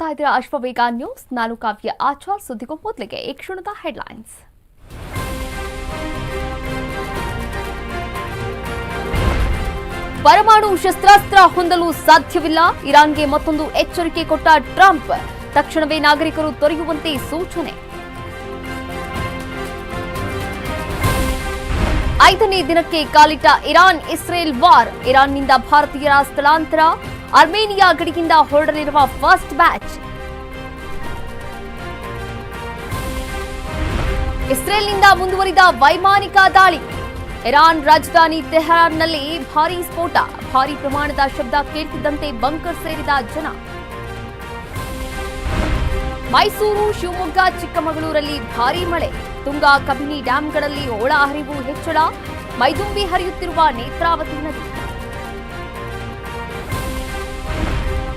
ನೋಡ್ತಾ ಇದ್ದೀರಾ? ಅಶ್ವವೇಗ ನ್ಯೂಸ್. ನಾನು ಕಾವ್ಯ ಆಚಾರ್. ಸುದ್ದಿಗೂ ಮೊದಲಿಗೆ ಈ ಕ್ಷಣದ ಹೆಡ್ಲೈನ್ಸ್. ಪರಮಾಣು ಶಸ್ತ್ರಾಸ್ತ್ರ ಹೊಂದಲು ಸಾಧ್ಯವಿಲ್ಲ. ಇರಾನ್ಗೆ ಮತ್ತೊಂದು ಎಚ್ಚರಿಕೆ ಕೊಟ್ಟ ಟ್ರಂಪ್. ತಕ್ಷಣವೇ ನಾಗರಿಕರು ತೊರೆಯುವಂತೆ ಸೂಚನೆ. ಐದನೇ ದಿನಕ್ಕೆ ಕಾಲಿಟ್ಟ ಇರಾನ್ ಇಸ್ರೇಲ್ ವಾರ್. ಇರಾನ್ನಿಂದ ಭಾರತೀಯರ ಸ್ಥಳಾಂತರ. ಅರ್ಮೇನಿಯಾ ಗಡಿಯಿಂದ ಹೊರಡಲಿರುವ ಫಸ್ಟ್ ಬ್ಯಾಚ್ ಇಸ್ರೇಲ್ನಿಂದ ಮುಂದುವರಿದ ವೈಮಾನಿಕ ದಾಳಿ. ಇರಾನ್ ರಾಜಧಾನಿ ತೆಹರಾನ್ನಲ್ಲಿ ಭಾರೀ ಸ್ಫೋಟ. ಭಾರೀ ಪ್ರಮಾಣದ ಶಬ್ದ ಕೇಳ್ತಿದ್ದಂತೆ ಬಂಕರ್ ಸೇರಿದ ಜನ. ಮೈಸೂರು, ಶಿವಮೊಗ್ಗ, ಚಿಕ್ಕಮಗಳೂರಲ್ಲಿ ಭಾರೀ ಮಳೆ. ತುಂಗಾ ಕಬಿನಿ ಡ್ಯಾಂಗಳಲ್ಲಿ ಒಳ ಹರಿವು ಹೆಚ್ಚಳ. ಮೈದುಂಬಿ ಹರಿಯುತ್ತಿರುವ ನೇತ್ರಾವತಿ ನದಿ.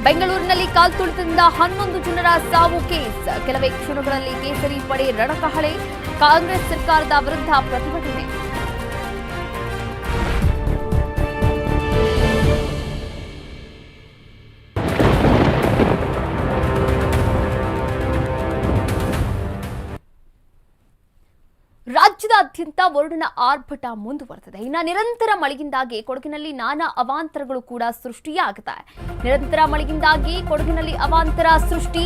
ಬೆಂಗಳೂರಿನಲ್ಲಿ ಕಾಲ್ತುಳಿತದಿಂದ ಹನ್ನೊಂದು ಜನರ ಸಾವು ಕೇಸ್. ಕೆಲವೇ ಕ್ಷಣಗಳಲ್ಲಿ ಕೇಸರಿ ಪಡೆ ರಣಕಹಳೆ. ಕಾಂಗ್ರೆಸ್ ಸರ್ಕಾರದ ವಿರುದ್ಧ ಪ್ರತಿಭಟನೆ. ರಾಜ್ಯದಾದ್ಯಂತ ವರುಣನ ಆರ್ಭಟ ಮುಂದುವರೆದಿದೆ. ಇನ್ನು ನಿರಂತರ ಮಳೆಯಿಂದಾಗಿ ಕೊಡಗಿನಲ್ಲಿ ನಾನಾ ಅವಾಂತರಗಳು ಕೂಡ ಸೃಷ್ಟಿಯಾಗುತ್ತೆ ನಿರಂತರ ಮಳೆಯಿಂದಾಗಿ ಕೊಡಗಿನಲ್ಲಿ ಅವಾಂತರ ಸೃಷ್ಟಿ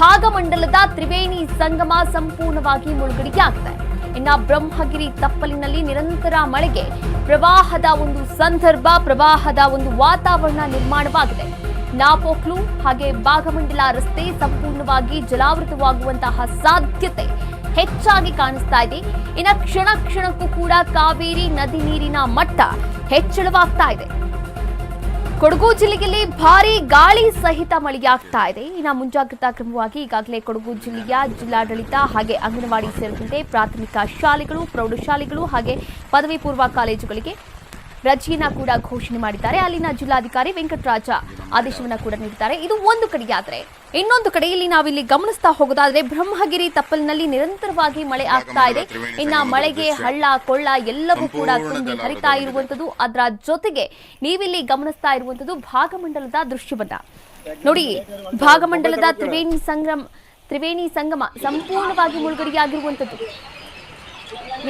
ಭಾಗಮಂಡಲದ ತ್ರಿವೇಣಿ ಸಂಗಮ ಸಂಪೂರ್ಣವಾಗಿ ಮುಳುಗಡೆಯಾಗಿದೆ ಇನ್ನು ಬ್ರಹ್ಮಗಿರಿ ತಪ್ಪಲಿನಲ್ಲಿ ನಿರಂತರ ಮಳೆಗೆ ಪ್ರವಾಹದ ಒಂದು ಸಂದರ್ಭ, ಪ್ರವಾಹದ ಒಂದು ವಾತಾವರಣ ನಿರ್ಮಾಣವಾಗಿದೆ. ನಾಪೋಕ್ಲು ಹಾಗೆ ಭಾಗಮಂಡಲ ರಸ್ತೆ ಸಂಪೂರ್ಣವಾಗಿ ಜಲಾವೃತವಾಗುವಂತಹ ಸಾಧ್ಯತೆ ಹೆಚ್ಚಾಗಿ ಕಾಣಿಸ್ತಾ ಇದೆ. ಇನ್ನು ಕ್ಷಣ ಕ್ಷಣಕ್ಕೂ ಕೂಡ ಕಾವೇರಿ ನದಿ ನೀರಿನ ಮಟ್ಟ ಹೆಚ್ಚಳವಾಗ್ತಾ ಇದೆ. ಕೊಡಗು ಜಿಲ್ಲೆಯಲ್ಲಿ ಭಾರಿ ಗಾಳಿ ಸಹಿತ ಮಳೆಯಾಗ್ತಾ ಇದೆ. ಇನ್ನು ಮುಂಜಾಗ್ರತಾ ಕ್ರಮವಾಗಿ ಈಗಾಗಲೇ ಕೊಡಗು ಜಿಲ್ಲೆಯ ಜಿಲ್ಲಾಡಳಿತ ಹಾಗೆ ಅಂಗನವಾಡಿ ಸೇರಿದಂತೆ ಪ್ರಾಥಮಿಕ ಶಾಲೆಗಳು, ಪ್ರೌಢಶಾಲೆಗಳು ಹಾಗೆ ಪದವಿ ಪೂರ್ವ ಕಾಲೇಜುಗಳಿಗೆ ರಜೆಯನ್ನ ಕೂಡ ಘೋಷಣೆ ಮಾಡಿದ್ದಾರೆ. ಅಲ್ಲಿನ ಜಿಲ್ಲಾಧಿಕಾರಿ ವೆಂಕಟರಾಜ ಆದೇಶವನ್ನ ಕೂಡ ನೀಡಿದ್ದಾರೆ. ಇದು ಒಂದು ಕಡೆಯಾದರೆ ಇನ್ನೊಂದು ಕಡೆಯಲ್ಲಿ ನಾವಿಲ್ಲಿ ಗಮನಿಸ್ತಾ ಹೋಗೋದಾದ್ರೆ ಬ್ರಹ್ಮಗಿರಿ ತಪ್ಪಲಿನಲ್ಲಿ ನಿರಂತರವಾಗಿ ಮಳೆ ಆಗ್ತಾ ಇದೆ. ಇನ್ನ ಮಳೆಗೆ ಹಳ್ಳ ಕೊಳ್ಳ ಎಲ್ಲವೂ ಕೂಡ ತುಂಬಿ ಹರಿತಾ ಇರುವಂತದ್ದು. ಅದರ ಜೊತೆಗೆ ನೀವಿಲ್ಲಿ ಗಮನಿಸ್ತಾ ಇರುವಂತದ್ದು ಭಾಗಮಂಡಲದ ದೃಶ್ಯವನ್ನ. ನೋಡಿ ಭಾಗಮಂಡಲದ ತ್ರಿವೇಣಿ ಸಂಗಮ ತ್ರಿವೇಣಿ ಸಂಗಮ ಸಂಪೂರ್ಣವಾಗಿ ಮುಳುಗಡೆಯಾಗಿರುವಂತದ್ದು.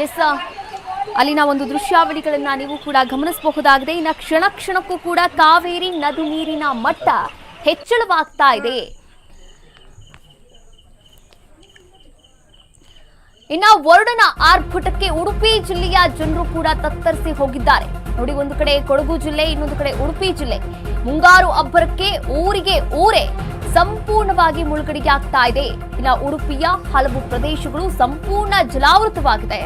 ಎಸ್ ಅಲ್ಲಿನ ಒಂದು ದೃಶ್ಯಾವಳಿಗಳನ್ನ ನೀವು ಕೂಡ ಗಮನಿಸಬಹುದಾಗಿದೆ. ಇನ್ನು ಕ್ಷಣ ಕ್ಷಣಕ್ಕೂ ಕೂಡ ಕಾವೇರಿ ನದಿ ನೀರಿನ ಮಟ್ಟ ಹೆಚ್ಚಳವಾಗ್ತಾ ಇದೆ. ಇನ್ನ ವರುಣನ ಆರ್ಭಟಕ್ಕೆ ಉಡುಪಿ ಜಿಲ್ಲೆಯ ಜನರು ಕೂಡ ತತ್ತರಿಸಿ ಹೋಗಿದ್ದಾರೆ. ನೋಡಿ, ಒಂದು ಕಡೆ ಕೊಡಗು ಜಿಲ್ಲೆ, ಇನ್ನೊಂದು ಕಡೆ ಉಡುಪಿ ಜಿಲ್ಲೆ. ಮುಂಗಾರು ಅಬ್ಬರಕ್ಕೆ ಊರಿಗೆ ಊರೇ ಸಂಪೂರ್ಣವಾಗಿ ಮುಳುಗಡೆಯಾಗ್ತಾ ಇದೆ. ಇನ್ನ ಉಡುಪಿಯ ಹಲವು ಪ್ರದೇಶಗಳು ಸಂಪೂರ್ಣ ಜಲಾವೃತವಾಗಿದೆ.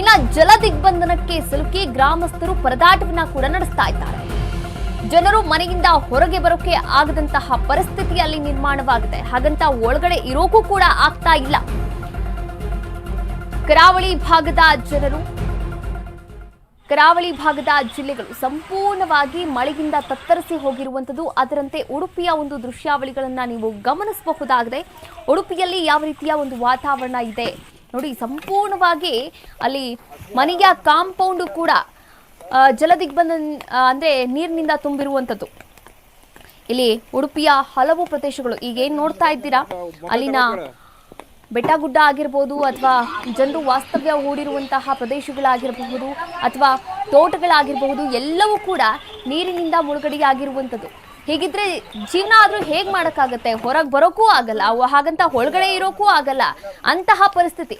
ಇನ್ನ ಜಲ ದಿಗ್ಬಂಧನಕ್ಕೆ ಸಿಲುಕಿ ಗ್ರಾಮಸ್ಥರು ಪರದಾಟವನ್ನ ಕೂಡ ನಡೆಸ್ತಾ ಇದ್ದಾರೆ. ಜನರು ಮನೆಯಿಂದ ಹೊರಗೆ ಬರೋಕೆ ಆಗದಂತಹ ಪರಿಸ್ಥಿತಿ ಅಲ್ಲಿ ನಿರ್ಮಾಣವಾಗಿದೆ. ಹಾಗಂತ ಒಳಗಡೆ ಇರೋಕ್ಕೂ ಕೂಡ ಆಗ್ತಾ ಇಲ್ಲ. ಕರಾವಳಿ ಭಾಗದ ಜನರು, ಕರಾವಳಿ ಭಾಗದ ಜಿಲ್ಲೆಗಳು ಸಂಪೂರ್ಣವಾಗಿ ಮಳೆಯಿಂದ ತತ್ತರಿಸಿ ಹೋಗಿರುವಂಥದ್ದು. ಅದರಂತೆ ಉಡುಪಿಯ ಒಂದು ದೃಶ್ಯಾವಳಿಗಳನ್ನು ನೀವು ಗಮನಿಸಬಹುದಾಗಿದೆ. ಉಡುಪಿಯಲ್ಲಿ ಯಾವ ರೀತಿಯ ಒಂದು ವಾತಾವರಣ ಇದೆ? ನೋಡಿ, ಸಂಪೂರ್ಣವಾಗಿ ಅಲ್ಲಿ ಮನೆಯ ಕಾಂಪೌಂಡು ಕೂಡ ಜಲದಿಗ್ಬಂದ ಅಂದರೆ ನೀರಿನಿಂದ ತುಂಬಿರುವಂಥದ್ದು. ಇಲ್ಲಿ ಉಡುಪಿಯ ಹಲವು ಪ್ರದೇಶಗಳು. ಈಗ ಏನ್ ನೋಡ್ತಾ ಇದ್ದೀರಾ? ಅಲ್ಲಿನ ಬೆಟ್ಟ ಗುಡ್ಡ ಆಗಿರ್ಬೋದು ಅಥವಾ ಜನರು ವಾಸ್ತವ್ಯ ಹೂಡಿರುವಂತಹ ಪ್ರದೇಶಗಳಾಗಿರಬಹುದು ಅಥವಾ ತೋಟಗಳಾಗಿರಬಹುದು, ಎಲ್ಲವೂ ಕೂಡ ನೀರಿನಿಂದ ಮುಳುಗಡೆಯಾಗಿರುವಂಥದ್ದು. ಹೀಗಿದ್ರೆ ಜೀವನ ಆದ್ರೂ ಹೇಗ್ ಮಾಡಕ್ಕಾಗತ್ತೆ? ಹೊರಗೆ ಬರೋಕ್ಕೂ ಆಗಲ್ಲ ಹಾಗಂತ ಒಳಗಡೆ ಇರೋಕ್ಕೂ ಆಗಲ್ಲ, ಅಂತಹ ಪರಿಸ್ಥಿತಿ.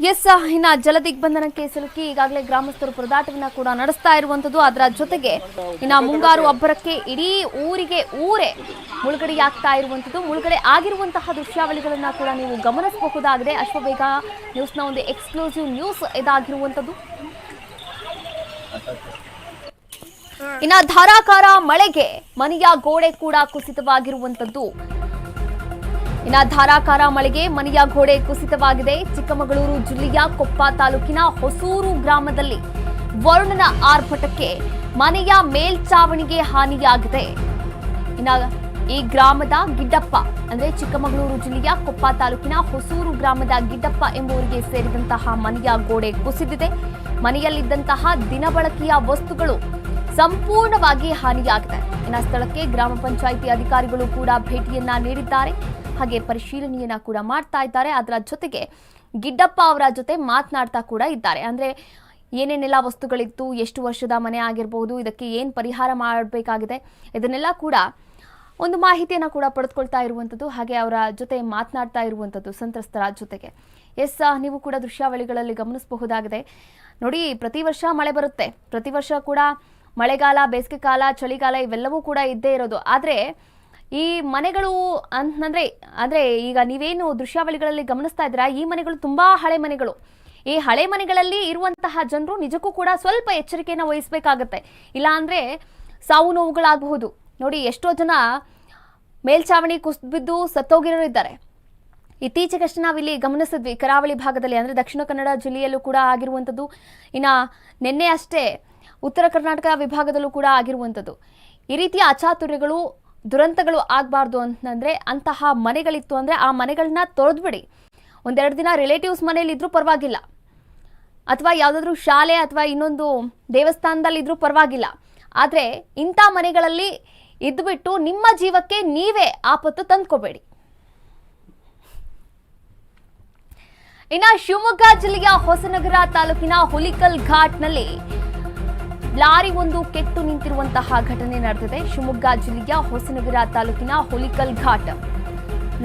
ಎಸ್ ಇನ್ನ ಜಲ ದಿಗ್ಬಂಧನಕ್ಕೆ ಸಿಲುಕಿ ಈಗಾಗಲೇ ಗ್ರಾಮಸ್ಥರು ಪರದಾಟವನ್ನ ಕೂಡ ನಡೆಸ್ತಾ ಇರುವಂತದ್ದು ಅದರ ಜೊತೆಗೆ ಇನ್ನ ಮುಂಗಾರು ಅಬ್ಬರಕ್ಕೆ ಇಡೀ ಊರಿಗೆ ಊರೇ ಮುಳುಗಡೆಯಾಗ್ತಾ ಇರುವಂತದ್ದು ಮುಳುಗಡೆ ಆಗಿರುವಂತಹ ದೃಶ್ಯಾವಳಿಗಳನ್ನ ಕೂಡ ನೀವು ಗಮನಿಸಬಹುದಾಗಿದೆ. ಅಶ್ವಬೇಗ ನ್ಯೂಸ್ನ ಒಂದು ಎಕ್ಸ್ಕ್ಲೂಸಿವ್ ನ್ಯೂಸ್ ಇದಾಗಿರುವಂತದ್ದು ಇನ್ನ ಧಾರಾಕಾರ ಮಳೆಗೆ ಮನೆಯ ಗೋಡೆ ಕೂಡ ಕುಸಿತವಾಗಿರುವಂತದ್ದು. ಇನ್ನ ಧಾರಾಕಾರ ಮಳೆಗೆ ಮನೆಯ ಗೋಡೆ ಕುಸಿತವಾಗಿದೆ. ಚಿಕ್ಕಮಗಳೂರು ಜಿಲ್ಲೆಯ ಕೊಪ್ಪ ತಾಲೂಕಿನ ಹೊಸೂರು ಗ್ರಾಮದಲ್ಲಿ ವರುಣನ ಆರ್ಭಟಕ್ಕೆ ಮನೆಯ ಮೇಲ್ಚಾವಣಿಗೆ ಹಾನಿಯಾಗಿದೆ. ಇನ್ನ ಈ ಗ್ರಾಮದ ಗಿಡ್ಡಪ್ಪ, ಅಂದ್ರೆ ಚಿಕ್ಕಮಗಳೂರು ಜಿಲ್ಲೆಯ ಕೊಪ್ಪ ತಾಲೂಕಿನ ಹೊಸೂರು ಗ್ರಾಮದ ಗಿಡ್ಡಪ್ಪ ಎಂಬುವರಿಗೆ ಸೇರಿದಂತಹ ಮನೆಯ ಗೋಡೆ ಕುಸಿದಿದೆ. ಮನೆಯಲ್ಲಿದ್ದಂತಹ ದಿನಬಳಕೆಯ ವಸ್ತುಗಳು ಸಂಪೂರ್ಣವಾಗಿ ಹಾನಿಯಾಗಿದೆ. ಇನ್ನ ಸ್ಥಳಕ್ಕೆ ಗ್ರಾಮ ಪಂಚಾಯಿತಿ ಅಧಿಕಾರಿಗಳು ಕೂಡ ಭೇಟಿಯನ್ನ ನೀಡಿದ್ದಾರೆ. ಹಾಗೆ ಪರಿಶೀಲನೆಯನ್ನ ಕೂಡ ಮಾಡ್ತಾ ಇದ್ದಾರೆ. ಅದರ ಜೊತೆಗೆ ಗಿಡ್ಡಪ್ಪ ಅವರ ಜೊತೆ ಮಾತನಾಡ್ತಾ ಕೂಡ ಇದ್ದಾರೆ. ಅಂದ್ರೆ ಏನೇನೆಲ್ಲ ವಸ್ತುಗಳಿತ್ತು, ಎಷ್ಟು ವರ್ಷದ ಮನೆ ಆಗಿರಬಹುದು ಇದಕ್ಕೆ ಏನು ಪರಿಹಾರ ಮಾಡಬೇಕಾಗಿದೆ, ಇದನ್ನೆಲ್ಲ ಕೂಡ ಒಂದು ಮಾಹಿತಿಯನ್ನು ಕೂಡ ಪಡೆದುಕೊಳ್ತಾ ಇರುವಂಥದ್ದು ಹಾಗೆ ಅವರ ಜೊತೆ ಮಾತನಾಡ್ತಾ ಇರುವಂಥದ್ದು ಸಂತ್ರಸ್ತರ ಜೊತೆಗೆ. ಎಸ್, ನೀವು ಕೂಡ ದೃಶ್ಯಾವಳಿಗಳಲ್ಲಿ ಗಮನಿಸಬಹುದಾಗಿದೆ. ನೋಡಿ, ಪ್ರತಿ ವರ್ಷ ಮಳೆ ಬರುತ್ತೆ. ಪ್ರತಿ ವರ್ಷ ಕೂಡ ಮಳೆಗಾಲ ಬೇಸಿಗೆ ಕಾಲ ಚಳಿಗಾಲ ಇವೆಲ್ಲವೂ ಕೂಡ ಇದ್ದೇ ಇರೋದು. ಆದರೆ ಈ ಮನೆಗಳು ಅಂತಂದ್ರೆ ಅಂದರೆ ಈಗ ನೀವೇನು ದೃಶ್ಯಾವಳಿಗಳಲ್ಲಿ ಗಮನಿಸ್ತಾ ಇದ್ದೀರಾ? ಈ ಮನೆಗಳು ತುಂಬಾ ಹಳೆ ಮನೆಗಳು. ಈ ಹಳೆ ಮನೆಗಳಲ್ಲಿ ಇರುವಂತಹ ಜನರು ನಿಜಕ್ಕೂ ಕೂಡ ಸ್ವಲ್ಪ ಎಚ್ಚರಿಕೆಯನ್ನು ವಹಿಸಬೇಕಾಗತ್ತೆ. ಇಲ್ಲ ಅಂದ್ರೆ ಸಾವು ನೋವುಗಳಾಗಬಹುದು. ನೋಡಿ, ಎಷ್ಟೋ ಜನ ಮೇಲ್ಛಾವಣಿ ಕುಸಿದು ಬಿದ್ದು ಸತ್ತೋಗಿರೋರು ಇದ್ದಾರೆ. ಇತ್ತೀಚೆಗಷ್ಟೇ ನಾವಿಲ್ಲಿ ಗಮನಿಸಿದ್ವಿ ಕರಾವಳಿ ಭಾಗದಲ್ಲಿ, ಅಂದರೆ ದಕ್ಷಿಣ ಕನ್ನಡ ಜಿಲ್ಲೆಯಲ್ಲೂ ಕೂಡ ಆಗಿರುವಂಥದ್ದು. ಇನ್ನು ನಿನ್ನೆ ಅಷ್ಟೇ ಉತ್ತರ ಕರ್ನಾಟಕ ವಿಭಾಗದಲ್ಲೂ ಕೂಡ ಆಗಿರುವಂಥದ್ದು. ಈ ರೀತಿಯ ಅಚಾತುರ್ಯಗಳು, ದುರಂತಗಳು ಆಗಬಾರ್ದು ಅಂತಂದರೆ ಅಂತಹ ಮನೆಗಳಿತ್ತು ಅಂದರೆ ಆ ಮನೆಗಳನ್ನ ತೊಳೆದ್ಬಿಡಿ. ಒಂದೆರಡು ದಿನ ರಿಲೇಟಿವ್ಸ್ ಮನೇಲಿ ಇದ್ರೂ ಪರವಾಗಿಲ್ಲ. ಅಥವಾ ಯಾವುದಾದ್ರೂ ಶಾಲೆ ಅಥವಾ ಇನ್ನೊಂದು ದೇವಸ್ಥಾನದಲ್ಲಿ ಇದ್ರೂ ಪರವಾಗಿಲ್ಲ. ಆದರೆ ಇಂಥ ಮನೆಗಳಲ್ಲಿ ಇದ್ಬಿಟ್ಟು ನಿಮ್ಮ ಜೀವಕ್ಕೆ ನೀವೇ ಆಪತ್ತು ತಂದ್ಕೋಬೇಡಿ. ಇನ್ನು ಶಿವಮೊಗ್ಗ ಜಿಲ್ಲೆಯ ಹೊಸನಗರ ತಾಲೂಕಿನ ಹುಲಿಕಲ್ ಘಾಟ್ನಲ್ಲಿ ಲಾರಿ ಒಂದು ಕೆಟ್ಟು ನಿಂತಿರುವಂತಹ ಘಟನೆ ನಡೆದಿದೆ. ಶಿವಮೊಗ್ಗ ಜಿಲ್ಲೆಯ ಹೊಸನಗರ ತಾಲೂಕಿನ ಹುಲಿಕಲ್ ಘಾಟ್.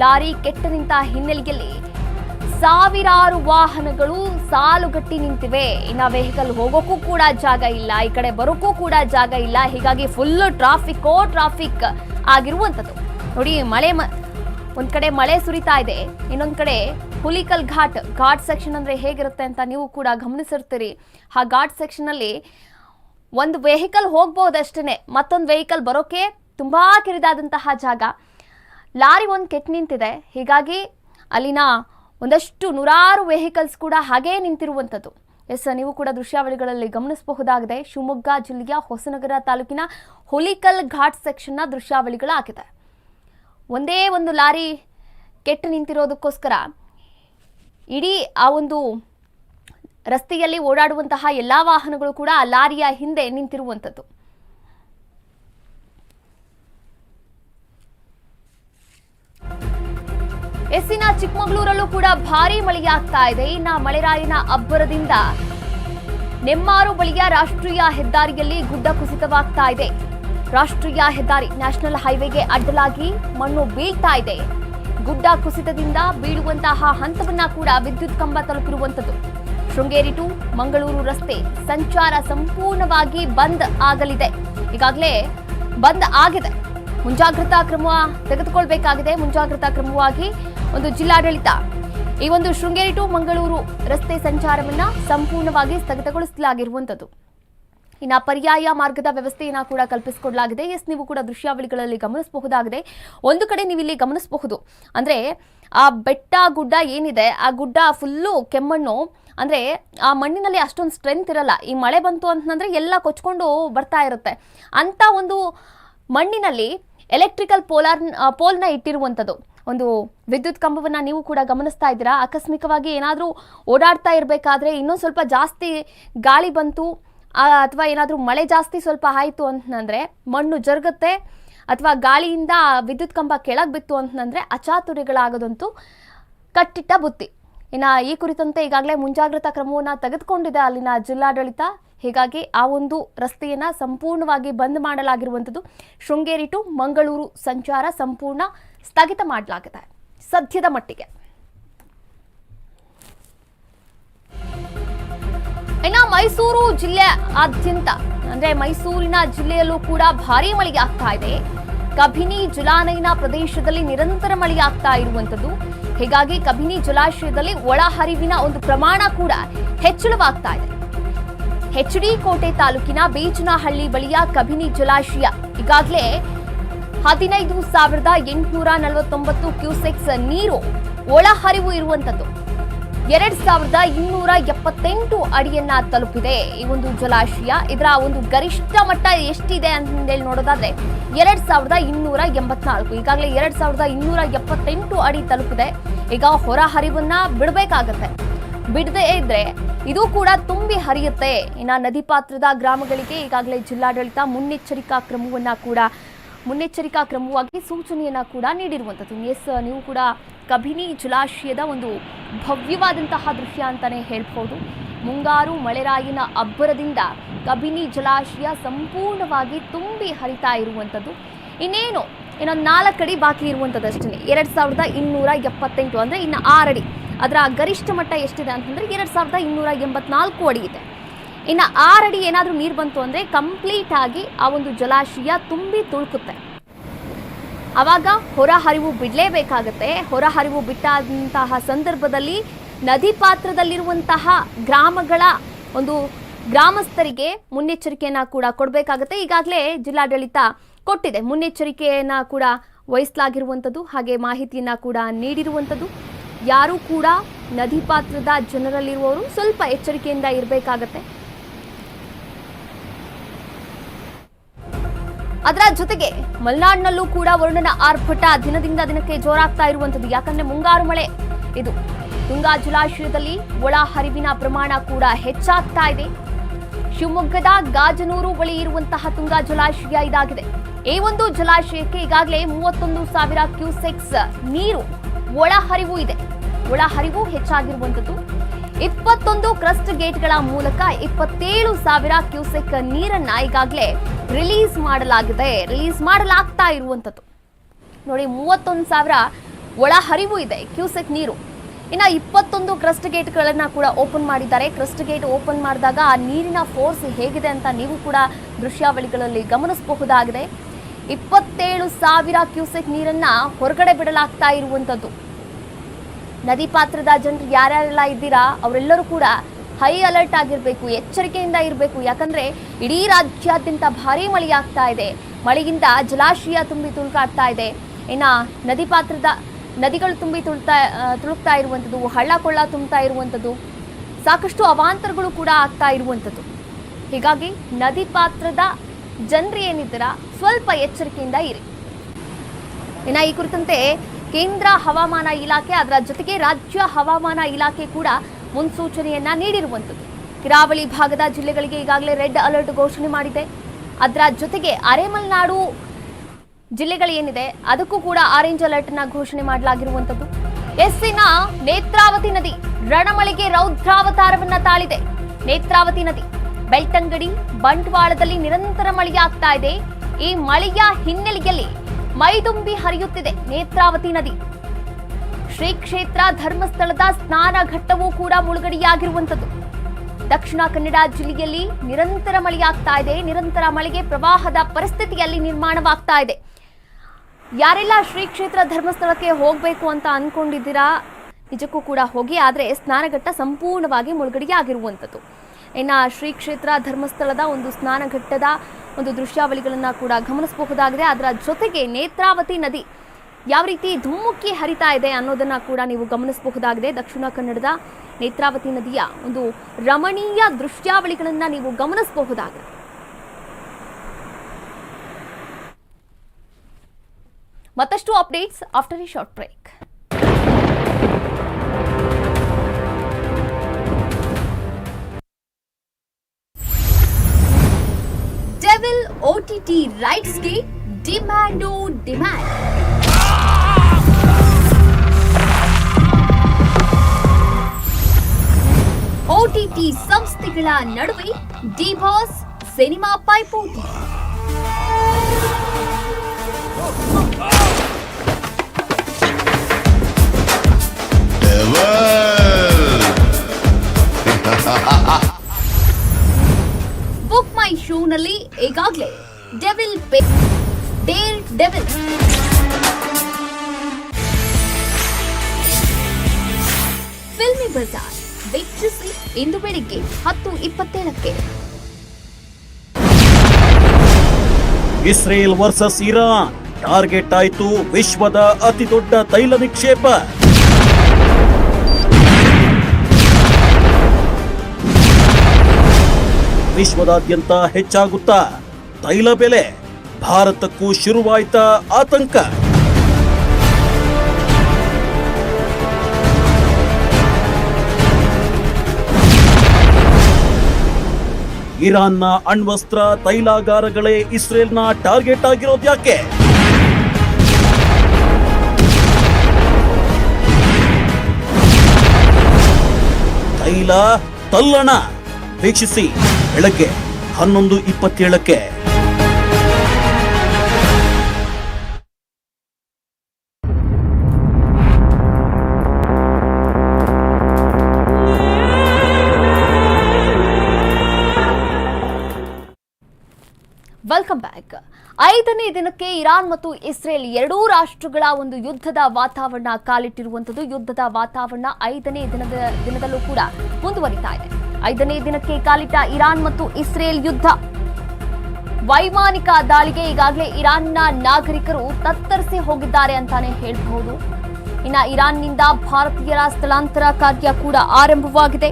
ಲಾರಿ ಕೆಟ್ಟ ನಿಂತ ಹಿನ್ನೆಲೆಯಲ್ಲಿ ಸಾವಿರಾರು ವಾಹನಗಳು ಸಾಲುಗಟ್ಟಿ ನಿಂತಿವೆ. ಇನ್ನು ವೆಹಿಕಲ್ ಹೋಗೋಕ್ಕೂ ಕೂಡ ಜಾಗ ಇಲ್ಲ. ಈ ಕಡೆ ಬರೋಕ್ಕೂ ಕೂಡ ಜಾಗ ಇಲ್ಲ. ಹೀಗಾಗಿ ಫುಲ್ ಟ್ರಾಫಿಕ್ ಟ್ರಾಫಿಕ್ ಆಗಿರುವಂಥದ್ದು. ನೋಡಿ, ಮಳೆ ಒಂದ್ ಕಡೆ ಮಳೆ ಸುರಿತಾ ಇದೆ. ಇನ್ನೊಂದ್ ಕಡೆ ಹುಲಿಕಲ್ ಘಾಟ್ ಘಾಟ್ ಸೆಕ್ಷನ್ ಅಂದ್ರೆ ಹೇಗಿರುತ್ತೆ ಅಂತ ನೀವು ಕೂಡ ಗಮನಿಸಿರ್ತೀರಿ. ಆ ಘಾಟ್ ಸೆಕ್ಷನ್ ಅಲ್ಲಿ ಒಂದು ವೆಹಿಕಲ್ ಹೋಗ್ಬೋದಷ್ಟೇ ಮತ್ತೊಂದು ವೆಹಿಕಲ್ ಬರೋಕೆ ತುಂಬಾ ಕಿರಿದಾದಂತಹ ಜಾಗ. ಲಾರಿ ಒಂದು ಕೆಟ್ಟು ನಿಂತಿದೆ, ಹೀಗಾಗಿ ಅಲ್ಲಿನ ಒಂದಷ್ಟು ನೂರಾರು ವೆಹಿಕಲ್ಸ್ ಕೂಡ ಹಾಗೇ ನಿಂತಿರುವಂಥದ್ದು. ಎಸ್, ನೀವು ಕೂಡ ದೃಶ್ಯಾವಳಿಗಳಲ್ಲಿ ಗಮನಿಸಬಹುದಾಗಿದೆ, ಶಿವಮೊಗ್ಗ ಜಿಲ್ಲೆಯ ಹೊಸನಗರ ತಾಲೂಕಿನ ಹುಲಿಕಲ್ ಘಾಟ್ ಸೆಕ್ಷನ್ನ ದೃಶ್ಯಾವಳಿಗಳಾಗಿದೆ ಒಂದೇ ಒಂದು ಲಾರಿ ಕೆಟ್ಟು ನಿಂತಿರೋದಕ್ಕೋಸ್ಕರ ಇಡೀ ಆ ಒಂದು ರಸ್ತೆಯಲ್ಲಿ ಓಡಾಡುವಂತಹ ಎಲ್ಲಾ ವಾಹನಗಳು ಕೂಡ ಆ ಲಾರಿಯ ಹಿಂದೆ ನಿಂತಿರುವಂಥದ್ದು. ಎಸ್ಸಿನ ಚಿಕ್ಕಮಗಳೂರಲ್ಲೂ ಕೂಡ ಭಾರಿ ಮಳೆಯಾಗ್ತಾ ಇದೆ. ಇನ್ನ ಮಳೆರಾಯಿನ ಅಬ್ಬರದಿಂದ ನೆಮ್ಮಾರು ಬಳಿಯ ರಾಷ್ಟ್ರೀಯ ಹೆದ್ದಾರಿಯಲ್ಲಿ ಗುಡ್ಡ ಕುಸಿತವಾಗ್ತಾ ಇದೆ. ರಾಷ್ಟ್ರೀಯ ಹೆದ್ದಾರಿ ನ್ಯಾಷನಲ್ ಹೈವೇಗೆ ಅಡ್ಡಲಾಗಿ ಮಣ್ಣು ಬೀಳ್ತಾ ಇದೆ. ಗುಡ್ಡ ಕುಸಿತದಿಂದ ಬೀಳುವಂತಹ ಹಂತವನ್ನ ಕೂಡ ವಿದ್ಯುತ್ ಕಂಬ ತಲುಪಿರುವಂತದ್ದು ಶೃಂಗೇರಿ ಟು ಮಂಗಳೂರು ರಸ್ತೆ ಸಂಚಾರ ಸಂಪೂರ್ಣವಾಗಿ ಬಂದ್ ಆಗಲಿದೆ. ಈಗಾಗಲೇ ಬಂದ್ ಆಗಿದೆ. ಮುಂಜಾಗ್ರತಾ ಕ್ರಮ ತೆಗೆದುಕೊಳ್ಬೇಕಾಗಿದೆ. ಮುಂಜಾಗ್ರತಾ ಕ್ರಮವಾಗಿ ಒಂದು ಜಿಲ್ಲಾಡಳಿತ ಈ ಒಂದು ಶೃಂಗೇರಿ ಟು ಮಂಗಳೂರು ರಸ್ತೆ ಸಂಚಾರವನ್ನ ಸಂಪೂರ್ಣವಾಗಿ ಸ್ಥಗಿತಗೊಳಿಸಲಾಗಿರುವಂಥದ್ದು. ಇನ್ನು ಪರ್ಯಾಯ ಮಾರ್ಗದ ವ್ಯವಸ್ಥೆಯನ್ನು ಕೂಡ ಕಲ್ಪಿಸಿಕೊಡಲಾಗಿದೆ. ಎಸ್, ನೀವು ಕೂಡ ದೃಶ್ಯಾವಳಿಗಳಲ್ಲಿ ಗಮನಿಸಬಹುದಾಗಿದೆ. ಒಂದು ಕಡೆ ನೀವು ಇಲ್ಲಿ ಗಮನಿಸಬಹುದು. ಅಂದ್ರೆ ಆ ಬೆಟ್ಟ ಗುಡ್ಡ ಏನಿದೆ, ಆ ಗುಡ್ಡ ಫುಲ್ಲು ಕೆಮ್ಮಣ್ಣು ಅಂದ್ರೆ ಆ ಮಣ್ಣಿನಲ್ಲಿ ಅಷ್ಟೊಂದು ಸ್ಟ್ರೆಂತ್ ಇರಲ್ಲ. ಈ ಮಳೆ ಬಂತು ಅಂತಂದ್ರೆ ಎಲ್ಲ ಕೊಚ್ಕೊಂಡು ಬರ್ತಾ ಇರುತ್ತೆ. ಅಂತ ಒಂದು ಮಣ್ಣಿನಲ್ಲಿ ಎಲೆಕ್ಟ್ರಿಕಲ್ ಪೋಲಾರ್ ಪೋಲ್ನ ಇಟ್ಟಿರುವಂಥದ್ದು. ಒಂದು ವಿದ್ಯುತ್ ಕಂಬವನ್ನ ನೀವು ಕೂಡ ಗಮನಿಸ್ತಾ ಇದ್ದೀರಾ? ಆಕಸ್ಮಿಕವಾಗಿ ಏನಾದರೂ ಓಡಾಡ್ತಾ ಇರಬೇಕಾದ್ರೆ ಇನ್ನೂ ಸ್ವಲ್ಪ ಜಾಸ್ತಿ ಗಾಳಿ ಬಂತು ಅಥವಾ ಏನಾದರೂ ಮಳೆ ಜಾಸ್ತಿ ಸ್ವಲ್ಪ ಆಯಿತು ಅಂತಂದರೆ ಮಣ್ಣು ಜರುಗುತ್ತೆ, ಅಥವಾ ಗಾಳಿಯಿಂದ ವಿದ್ಯುತ್ ಕಂಬ ಕೆಳಗೆ ಬಿತ್ತು ಅಂತಂದರೆ ಅಚಾತುರ್ಯಗಳಾಗೋದಂತೂ ಕಟ್ಟಿಟ್ಟ ಬುತ್ತಿ. ಇನ್ನು ಈ ಕುರಿತಂತೆ ಈಗಾಗಲೇ ಮುಂಜಾಗ್ರತಾ ಕ್ರಮವನ್ನು ತೆಗೆದುಕೊಂಡಿದೆ ಅಲ್ಲಿನ ಜಿಲ್ಲಾಡಳಿತ. ಹೀಗಾಗಿ ಆ ಒಂದು ರಸ್ತೆಯನ್ನ ಸಂಪೂರ್ಣವಾಗಿ ಬಂದ್ ಮಾಡಲಾಗಿರುವಂಥದ್ದು ಶೃಂಗೇರಿ ಟು ಮಂಗಳೂರು ಸಂಚಾರ ಸಂಪೂರ್ಣ ಸ್ಥಗಿತ ಮಾಡಲಾಗಿದೆ ಸದ್ಯದ ಮಟ್ಟಿಗೆ. ಇನ್ನ ಮೈಸೂರು ಜಿಲ್ಲೆ ಆದ್ಯಂತ, ಅಂದ್ರೆ ಮೈಸೂರಿನ ಜಿಲ್ಲೆಯಲ್ಲೂ ಕೂಡ ಭಾರೀ ಮಳೆಯಾಗ್ತಾ ಇದೆ. ಕಬಿನಿ ಜಲಾನಯನ ಪ್ರದೇಶದಲ್ಲಿ ನಿರಂತರ ಮಳೆಯಾಗ್ತಾ ಇರುವಂತದ್ದು ಹೀಗಾಗಿ ಕಬಿನಿ ಜಲಾಶಯದಲ್ಲಿ ಒಳಹರಿವಿನ ಒಂದು ಪ್ರಮಾಣ ಕೂಡ ಹೆಚ್ಚಳವಾಗ್ತಾ ಇದೆ. ಎಚ್ ಡಿ ಕೋಟೆ ತಾಲೂಕಿನ ಬೀಚನಹಳ್ಳಿ ಬಳಿಯ ಕಬಿನಿ ಜಲಾಶಯ ಈಗಾಗಲೇ ಹದಿನೈದು ಸಾವಿರದ ಎಂಟುನೂರ ನಲವತ್ತೊಂಬತ್ತು ಕ್ಯೂಸೆಕ್ಸ್ ನೀರು ಒಳಹರಿವು ಇರುವಂತದ್ದು. ಎರಡ್ ಸಾವಿರದ ಇನ್ನೂರ ಎಪ್ಪತ್ತೆಂಟು ಅಡಿಯನ್ನ ತಲುಪಿದೆ. ಈ ಒಂದು ಜಲಾಶಯ ಇದರ ಒಂದು ಗರಿಷ್ಠ ಮಟ್ಟ ಎಷ್ಟಿದೆ ಅಂತೇಳಿ ನೋಡೋದಾದ್ರೆ ಎರಡ್ ಸಾವಿರದ ಇನ್ನೂರ ಎಂಬತ್ನಾಲ್ಕು. ಈಗಾಗಲೇ ಎರಡ್ ಸಾವಿರದ ಇನ್ನೂರ ಎಪ್ಪತ್ತೆಂಟು ಅಡಿ ತಲುಪಿದೆ. ಈಗ ಹೊರ ಹರಿವನ್ನ ಬಿಡಬೇಕಾಗತ್ತೆ. ಬಿಡದೇ ಇದ್ರೆ ಇದು ಕೂಡ ತುಂಬಿ ಹರಿಯುತ್ತೆ. ಇನ್ನು ನದಿ ಪಾತ್ರದ ಗ್ರಾಮಗಳಿಗೆ ಈಗಾಗಲೇ ಜಿಲ್ಲಾಡಳಿತ ಮುನ್ನೆಚ್ಚರಿಕಾ ಕ್ರಮವನ್ನ ಕೂಡ ಮುನ್ನೆಚ್ಚರಿಕಾ ಕ್ರಮವಾಗಿ ಸೂಚನೆಯನ್ನ ಕೂಡ ನೀಡಿರುವಂಥದ್ದು ಎಸ್ ನೀವು ಕೂಡ ಕಬಿನಿ ಜಲಾಶಯದ ಒಂದು ಭವ್ಯವಾದಂತಹ ದೃಶ್ಯ ಅಂತಾನೆ ಹೇಳ್ಬೋದು. ಮುಂಗಾರು ಮಳೆರಾಯಿನ ಅಬ್ಬರದಿಂದ ಕಬಿನಿ ಜಲಾಶಯ ಸಂಪೂರ್ಣವಾಗಿ ತುಂಬಿ ಹರಿತಾ ಇರುವಂಥದ್ದು. ಇನ್ನೇನು? ಇನ್ನೊಂದು ನಾಲ್ಕು ಅಡಿ ಬಾಕಿ ಇರುವಂಥದ್ದು ಅಷ್ಟೇ ಎರಡು ಸಾವಿರದ ಇನ್ನೂರ ಎಪ್ಪತ್ತೆಂಟು ಅಂದರೆ ಇನ್ನು ಆರಡಿ ಅದರ ಗರಿಷ್ಠ ಮಟ್ಟ ಎಷ್ಟಿದೆ ಅಂತಂದರೆ ಎರಡು ಸಾವಿರದ ಇನ್ನೂರ ಎಂಬತ್ನಾಲ್ಕು ಅಡಿ ಇದೆ. ಇನ್ನು ಆರಡಿ ಏನಾದರೂ ನೀರು ಬಂತು ಅಂದರೆ ಕಂಪ್ಲೀಟಾಗಿ ಆ ಒಂದು ಜಲಾಶಯ ತುಂಬಿ ತುಳುಕುತ್ತೆ. ಆವಾಗ ಹೊರ ಹರಿವು ಬಿಡಲೇಬೇಕಾಗತ್ತೆ. ಹೊರ ಹರಿವು ಬಿಟ್ಟಾದಂತಹ ಸಂದರ್ಭದಲ್ಲಿ ನದಿ ಪಾತ್ರದಲ್ಲಿರುವಂತಹ ಗ್ರಾಮಗಳ ಒಂದು ಗ್ರಾಮಸ್ಥರಿಗೆ ಮುನ್ನೆಚ್ಚರಿಕೆಯನ್ನು ಕೂಡ ಕೊಡಬೇಕಾಗತ್ತೆ. ಈಗಾಗಲೇ ಜಿಲ್ಲಾಡಳಿತ ಕೊಟ್ಟಿದೆ. ಮುನ್ನೆಚ್ಚರಿಕೆಯನ್ನು ಕೂಡ ವಹಿಸಲಾಗಿರುವಂಥದ್ದು, ಹಾಗೆ ಮಾಹಿತಿಯನ್ನ ಕೂಡ ನೀಡಿರುವಂಥದ್ದು. ಯಾರೂ ಕೂಡ ನದಿ ಪಾತ್ರದ ಜನರಲ್ಲಿರುವವರು ಸ್ವಲ್ಪ ಎಚ್ಚರಿಕೆಯಿಂದ ಇರಬೇಕಾಗತ್ತೆ. ಅದರ ಜೊತೆಗೆ ಮಲೆನಾಡಿನಲ್ಲೂ ಕೂಡ ವರುಣನ ಆರ್ಭಟ ದಿನದಿಂದ ದಿನಕ್ಕೆ ಜೋರಾಗ್ತಾ ಇರುವಂಥದ್ದು. ಯಾಕಂದ್ರೆ ಮುಂಗಾರು ಮಳೆ. ಇದು ತುಂಗಾ ಜಲಾಶಯದಲ್ಲಿ ಒಳ ಹರಿವಿನ ಪ್ರಮಾಣ ಕೂಡ ಹೆಚ್ಚಾಗ್ತಾ ಇದೆ. ಶಿವಮೊಗ್ಗದ ಗಾಜನೂರು ಬಳಿ ಇರುವಂತಹ ತುಂಗಾ ಜಲಾಶಯ ಇದಾಗಿದೆ. ಈ ಒಂದು ಜಲಾಶಯಕ್ಕೆ ಈಗಾಗಲೇ ಮೂವತ್ತೊಂದು ಸಾವಿರ ಕ್ಯೂಸೆಕ್ಸ್ ನೀರು ಒಳ ಹರಿವು ಇದೆ. ಒಳ ಹರಿವು ಹೆಚ್ಚಾಗಿರುವಂಥದ್ದು. ಇಪ್ಪತ್ತೊಂದು ಕ್ರಸ್ಟ್ ಗೇಟ್ಗಳ ಮೂಲಕ ಇಪ್ಪತ್ತೇಳು ಸಾವಿರ ಕ್ಯೂಸೆಕ್ ನೀರನ್ನ ಈಗಾಗಲೇ ರಿಲೀಸ್ ಮಾಡಲಾಗಿದೆ. ರಿಲೀಸ್ ಮಾಡಲಾಗ್ತಾ ಇರುವಂಥದ್ದು. ನೋಡಿ, ಮೂವತ್ತೊಂದು ಸಾವಿರ ಒಳ ಹರಿವು ಇದೆ ಕ್ಯೂಸೆಕ್ ನೀರು. ಇನ್ನು ಇಪ್ಪತ್ತೊಂದು ಕ್ರಸ್ಟ್ ಗೇಟ್ಗಳನ್ನು ಕೂಡ ಓಪನ್ ಮಾಡಿದ್ದಾರೆ. ಕ್ರಸ್ಟ್ ಗೇಟ್ ಓಪನ್ ಮಾಡಿದಾಗ ಆ ನೀರಿನ ಫೋರ್ಸ್ ಹೇಗಿದೆ ಅಂತ ನೀವು ಕೂಡ ದೃಶ್ಯಾವಳಿಗಳಲ್ಲಿ ಗಮನಿಸಬಹುದಾಗಿದೆ. ಇಪ್ಪತ್ತೇಳು ಸಾವಿರ ಕ್ಯೂಸೆಕ್ ನೀರನ್ನ ಹೊರಗಡೆ ಬಿಡಲಾಗ್ತಾ ಇರುವಂಥದ್ದು. ನದಿ ಪಾತ್ರದ ಜನರು ಯಾರ್ಯಾರೆಲ್ಲ ಇದ್ದೀರಾ, ಅವರೆಲ್ಲರೂ ಕೂಡ ಹೈ ಅಲರ್ಟ್ ಆಗಿರಬೇಕು, ಎಚ್ಚರಿಕೆಯಿಂದ ಇರಬೇಕು. ಯಾಕಂದ್ರೆ ಇಡೀ ರಾಜ್ಯಾದ್ಯಂತ ಭಾರೀ ಮಳೆಯಾಗ್ತಾ ಇದೆ. ಮಳೆಯಿಂದ ಜಲಾಶಯ ತುಂಬಿ ತುಳುಕಾಡ್ತಾ ಇದೆ. ಇನ್ನು ನದಿ ಪಾತ್ರದ ನದಿಗಳು ತುಂಬಿ ತುಳ್ತಾ ತುಳುಕ್ತಾ ಇರುವಂಥದ್ದು, ಹಳ್ಳ ಕೊಳ್ಳ ತುಂಬ್ತಾ ಇರುವಂಥದ್ದು, ಸಾಕಷ್ಟು ಅವಾಂತರಗಳು ಕೂಡ ಆಗ್ತಾ ಇರುವಂಥದ್ದು. ಹೀಗಾಗಿ ನದಿ ಪಾತ್ರದ ಜನರು ಏನಿದ್ದೀರಾ, ಸ್ವಲ್ಪ ಎಚ್ಚರಿಕೆಯಿಂದ ಇರಿ. ಇನ್ನು ಈ ಕುರಿತಂತೆ ಕೇಂದ್ರ ಹವಾಮಾನ ಇಲಾಖೆ, ಅದರ ಜೊತೆಗೆ ರಾಜ್ಯ ಹವಾಮಾನ ಇಲಾಖೆ ಕೂಡ ಮುನ್ಸೂಚನೆಯನ್ನ ನೀಡಿರುವಂಥದ್ದು. ಕರಾವಳಿ ಭಾಗದ ಜಿಲ್ಲೆಗಳಿಗೆ ಈಗಾಗಲೇ ರೆಡ್ ಅಲರ್ಟ್ ಘೋಷಣೆ ಮಾಡಿದೆ. ಅದರ ಜೊತೆಗೆ ಅರೆಮಲ್ನಾಡು ಜಿಲ್ಲೆಗಳು ಏನಿದೆ, ಅದಕ್ಕೂ ಕೂಡ ಆರೆಂಜ್ ಅಲರ್ಟ್ನ ಘೋಷಣೆ ಮಾಡಲಾಗಿರುವಂಥದ್ದು. ಎಸ್ಸಿನ ನೇತ್ರಾವತಿ ನದಿ ರಣಮಳೆಗೆ ರೌದ್ರಾವತಾರವನ್ನ ತಾಳಿದೆ. ನೇತ್ರಾವತಿ ನದಿ, ಬೆಳ್ತಂಗಡಿ, ಬಂಟ್ವಾಳದಲ್ಲಿ ನಿರಂತರ ಮಳೆಯಾಗ್ತಾ ಇದೆ. ಈ ಮಳೆಯ ಹಿನ್ನೆಲೆಯಲ್ಲಿ ಮೈದುಂಬಿ ಹರಿಯುತ್ತಿದೆ. ನೇತ್ರಾವತಿ ನದಿ. ಶ್ರೀ ಕ್ಷೇತ್ರ ಧರ್ಮಸ್ಥಳದ ಸ್ನಾನ ಘಟ್ಟವೂ ಕೂಡ ಮುಳುಗಡೆಯಾಗಿರುವಂಥದ್ದು. ದಕ್ಷಿಣ ಕನ್ನಡ ಜಿಲ್ಲೆಯಲ್ಲಿ ನಿರಂತರ ಮಳೆಯಾಗ್ತಾ ಇದೆ. ನಿರಂತರ ಮಳೆಗೆ ಪ್ರವಾಹದ ಪರಿಸ್ಥಿತಿಯಲ್ಲಿ ನಿರ್ಮಾಣವಾಗ್ತಾ ಇದೆ. ಯಾರೆಲ್ಲ ಶ್ರೀ ಕ್ಷೇತ್ರ ಧರ್ಮಸ್ಥಳಕ್ಕೆ ಹೋಗಬೇಕು ಅಂತ ಅನ್ಕೊಂಡಿದ್ದೀರಾ? ನಿಜಕ್ಕೂ ಕೂಡ ಹೋಗಿ, ಆದರೆ ಸ್ನಾನಘಟ್ಟ ಸಂಪೂರ್ಣವಾಗಿ ಮುಳುಗಡೆಯಾಗಿರುವಂಥದ್ದು. ಇನ್ನು ಶ್ರೀ ಕ್ಷೇತ್ರ ಧರ್ಮಸ್ಥಳದ ಒಂದು ಸ್ನಾನಘಟ್ಟದ ಒಂದು ದೃಶ್ಯಾವಳಿಗಳನ್ನು ಕೂಡ ಗಮನಿಸಬಹುದಾಗಿದೆ. ಅದರ ಜೊತೆಗೆ ನೇತ್ರಾವತಿ ನದಿ ಯಾವ ರೀತಿ ಧುಮ್ಮುಕ್ಕಿ ಹರಿತಾ ಇದೆ ಅನ್ನೋದನ್ನು ಕೂಡ ನೀವು ಗಮನಿಸಬಹುದಾಗಿದೆ. ದಕ್ಷಿಣ ಕನ್ನಡದ ನೇತ್ರಾವತಿ ನದಿಯ ಒಂದು ರಮಣೀಯ ದೃಶ್ಯಾವಳಿಗಳನ್ನು ನೀವು ಗಮನಿಸಬಹುದಾಗಿದೆ. ಮತ್ತಷ್ಟು updates after a short break devil OTT ರೈಟ್ಸ್ಗೆ demand demand OTT ಸಂಸ್ಥೆಗಳ ನಡುವೆ ಡಿಭಾಸ್ ಸಿನಿಮಾ ಪೈಪೋಟಿ ಬುಕ್ ಮೈ ಶೋನಲ್ಲಿ ಈಗಾಗಲೇ ಡೆವಿಲ್ ಪೇ ಡೇರ್ ಡೆವಿಲ್ ಫಿಲ್ಮಿ ಬಜಾರ್ ವೀಕ್ಷಿಸಿ ಇಂದು ಬೆಳಿಗ್ಗೆ ಹತ್ತು ಇಪ್ಪತ್ತೇಳಕ್ಕೆ ಇಸ್ರೇಲ್ ವರ್ಸಸ್ ಇರಾನ್ ಟಾರ್ಗೆಟ್ ಆಯ್ತು. ವಿಶ್ವದ ಅತಿ ದೊಡ್ಡ ತೈಲ ನಿಕ್ಷೇಪ. ವಿಶ್ವದಾದ್ಯಂತ ಹೆಚ್ಚಾಗುತ್ತಾ ತೈಲ ಬೆಲೆ ಭಾರತಕ್ಕೂ ಶುರುವಾಯ್ತಾ ಆತಂಕ. ಇರಾನ್ನ ಅಣ್ವಸ್ತ್ರ ತೈಲಾಗಾರಗಳೇ ಇಸ್ರೇಲ್ನ ಟಾರ್ಗೆಟ್ ಆಗಿರೋದು ಯಾಕೆ? ತೈಲ ತಲ್ಲಣ, ವೀಕ್ಷಿಸಿ. ಬೆಳಗ್ಗೆ ಹನ್ನೊಂದು ಇಪ್ಪತ್ತೇಳಕ್ಕೆ. ವೆಲ್ಕಮ್ ಬ್ಯಾಕ್ ಐದನೇ ದಿನಕ್ಕೆ ಇರಾನ್ ಮತ್ತು ಇಸ್ರೇಲ್ ಎರಡೂ ರಾಷ್ಟ್ರಗಳ ಒಂದು ಯುದ್ಧದ ವಾತಾವರಣ ಕಾಲಿಟ್ಟಿರುವಂಥದ್ದು. ಯುದ್ಧದ ವಾತಾವರಣ ಐದನೇ ದಿನದ ದಿನದಲ್ಲೂ ಕೂಡ ಮುಂದುವರಿತಾ ಇದೆ. ಐದನೇ ದಿನಕ್ಕೆ ಕಾಲಿಟ್ಟ ಇರಾನ್ ಮತ್ತು ಇಸ್ರೇಲ್ ಯುದ್ಧ. ವೈಮಾನಿಕ ದಾಳಿಗೆ ಈಗಾಗಲೇ ಇರಾನ್ನ ನಾಗರಿಕರು ತತ್ತರಿಸಿ ಹೋಗಿದ್ದಾರೆ ಅಂತಾನೆ ಹೇಳಬಹುದು. ಇನ್ನು ಇರಾನ್ನಿಂದ ಭಾರತೀಯರ ಸ್ಥಳಾಂತರ ಕಾರ್ಯ ಕೂಡ ಆರಂಭವಾಗಿದೆ.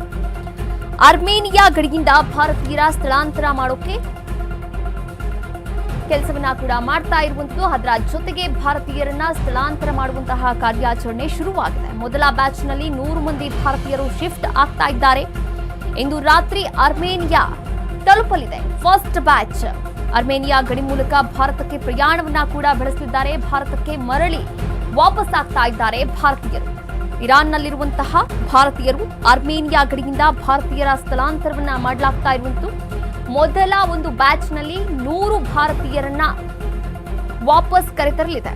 ಅರ್ಮೇನಿಯಾ ಗಡಿಯಿಂದ ಭಾರತೀಯರ ಸ್ಥಳಾಂತರ ಮಾಡೋಕೆ ಕೆಲಸವನ್ನ ಕೂಡ ಮಾಡ್ತಾ ಇರುವಂತದ್ದು. ಅದರ ಜೊತೆಗೆ ಭಾರತೀಯರನ್ನ ಸ್ಥಳಾಂತರ ಮಾಡುವಂತಹ ಕಾರ್ಯಾಚರಣೆ ಶುರುವಾಗಿದೆ. ಮೊದಲ ಬ್ಯಾಚ್ನಲ್ಲಿ ನೂರು ಮಂದಿ ಭಾರತೀಯರು ಶಿಫ್ಟ್ ಆಗ್ತಾ ಇದ್ದಾರೆ. ಇಂದು ರಾತ್ರಿ ಅರ್ಮೇನಿಯಾ ತಲುಪಲಿದೆ. ಫಸ್ಟ್ ಬ್ಯಾಚ್ ಅರ್ಮೇನಿಯಾ ಗಡಿ ಮೂಲಕ ಭಾರತಕ್ಕೆ ಪ್ರಯಾಣವನ್ನ ಕೂಡ ಬೆಳೆಸಲಿದ್ದಾರೆ ಭಾರತಕ್ಕೆ ಮರಳಿ ವಾಪಸ್ ಆಗ್ತಾ ಇದ್ದಾರೆ ಭಾರತೀಯರು. ಇರಾನ್ನಲ್ಲಿರುವಂತಹ ಭಾರತೀಯರು ಅರ್ಮೇನಿಯಾ ಗಡಿಯಿಂದ ಭಾರತೀಯರ ಸ್ಥಳಾಂತರವನ್ನ ಮಾಡಲಾಗ್ತಾ ಇರುವಂತೂ ಮೊದಲ ಒಂದು ಬ್ಯಾಚ್ನಲ್ಲಿ ನೂರು ಭಾರತೀಯರನ್ನ ವಾಪಸ್ ಕರೆತರಲಿದೆ.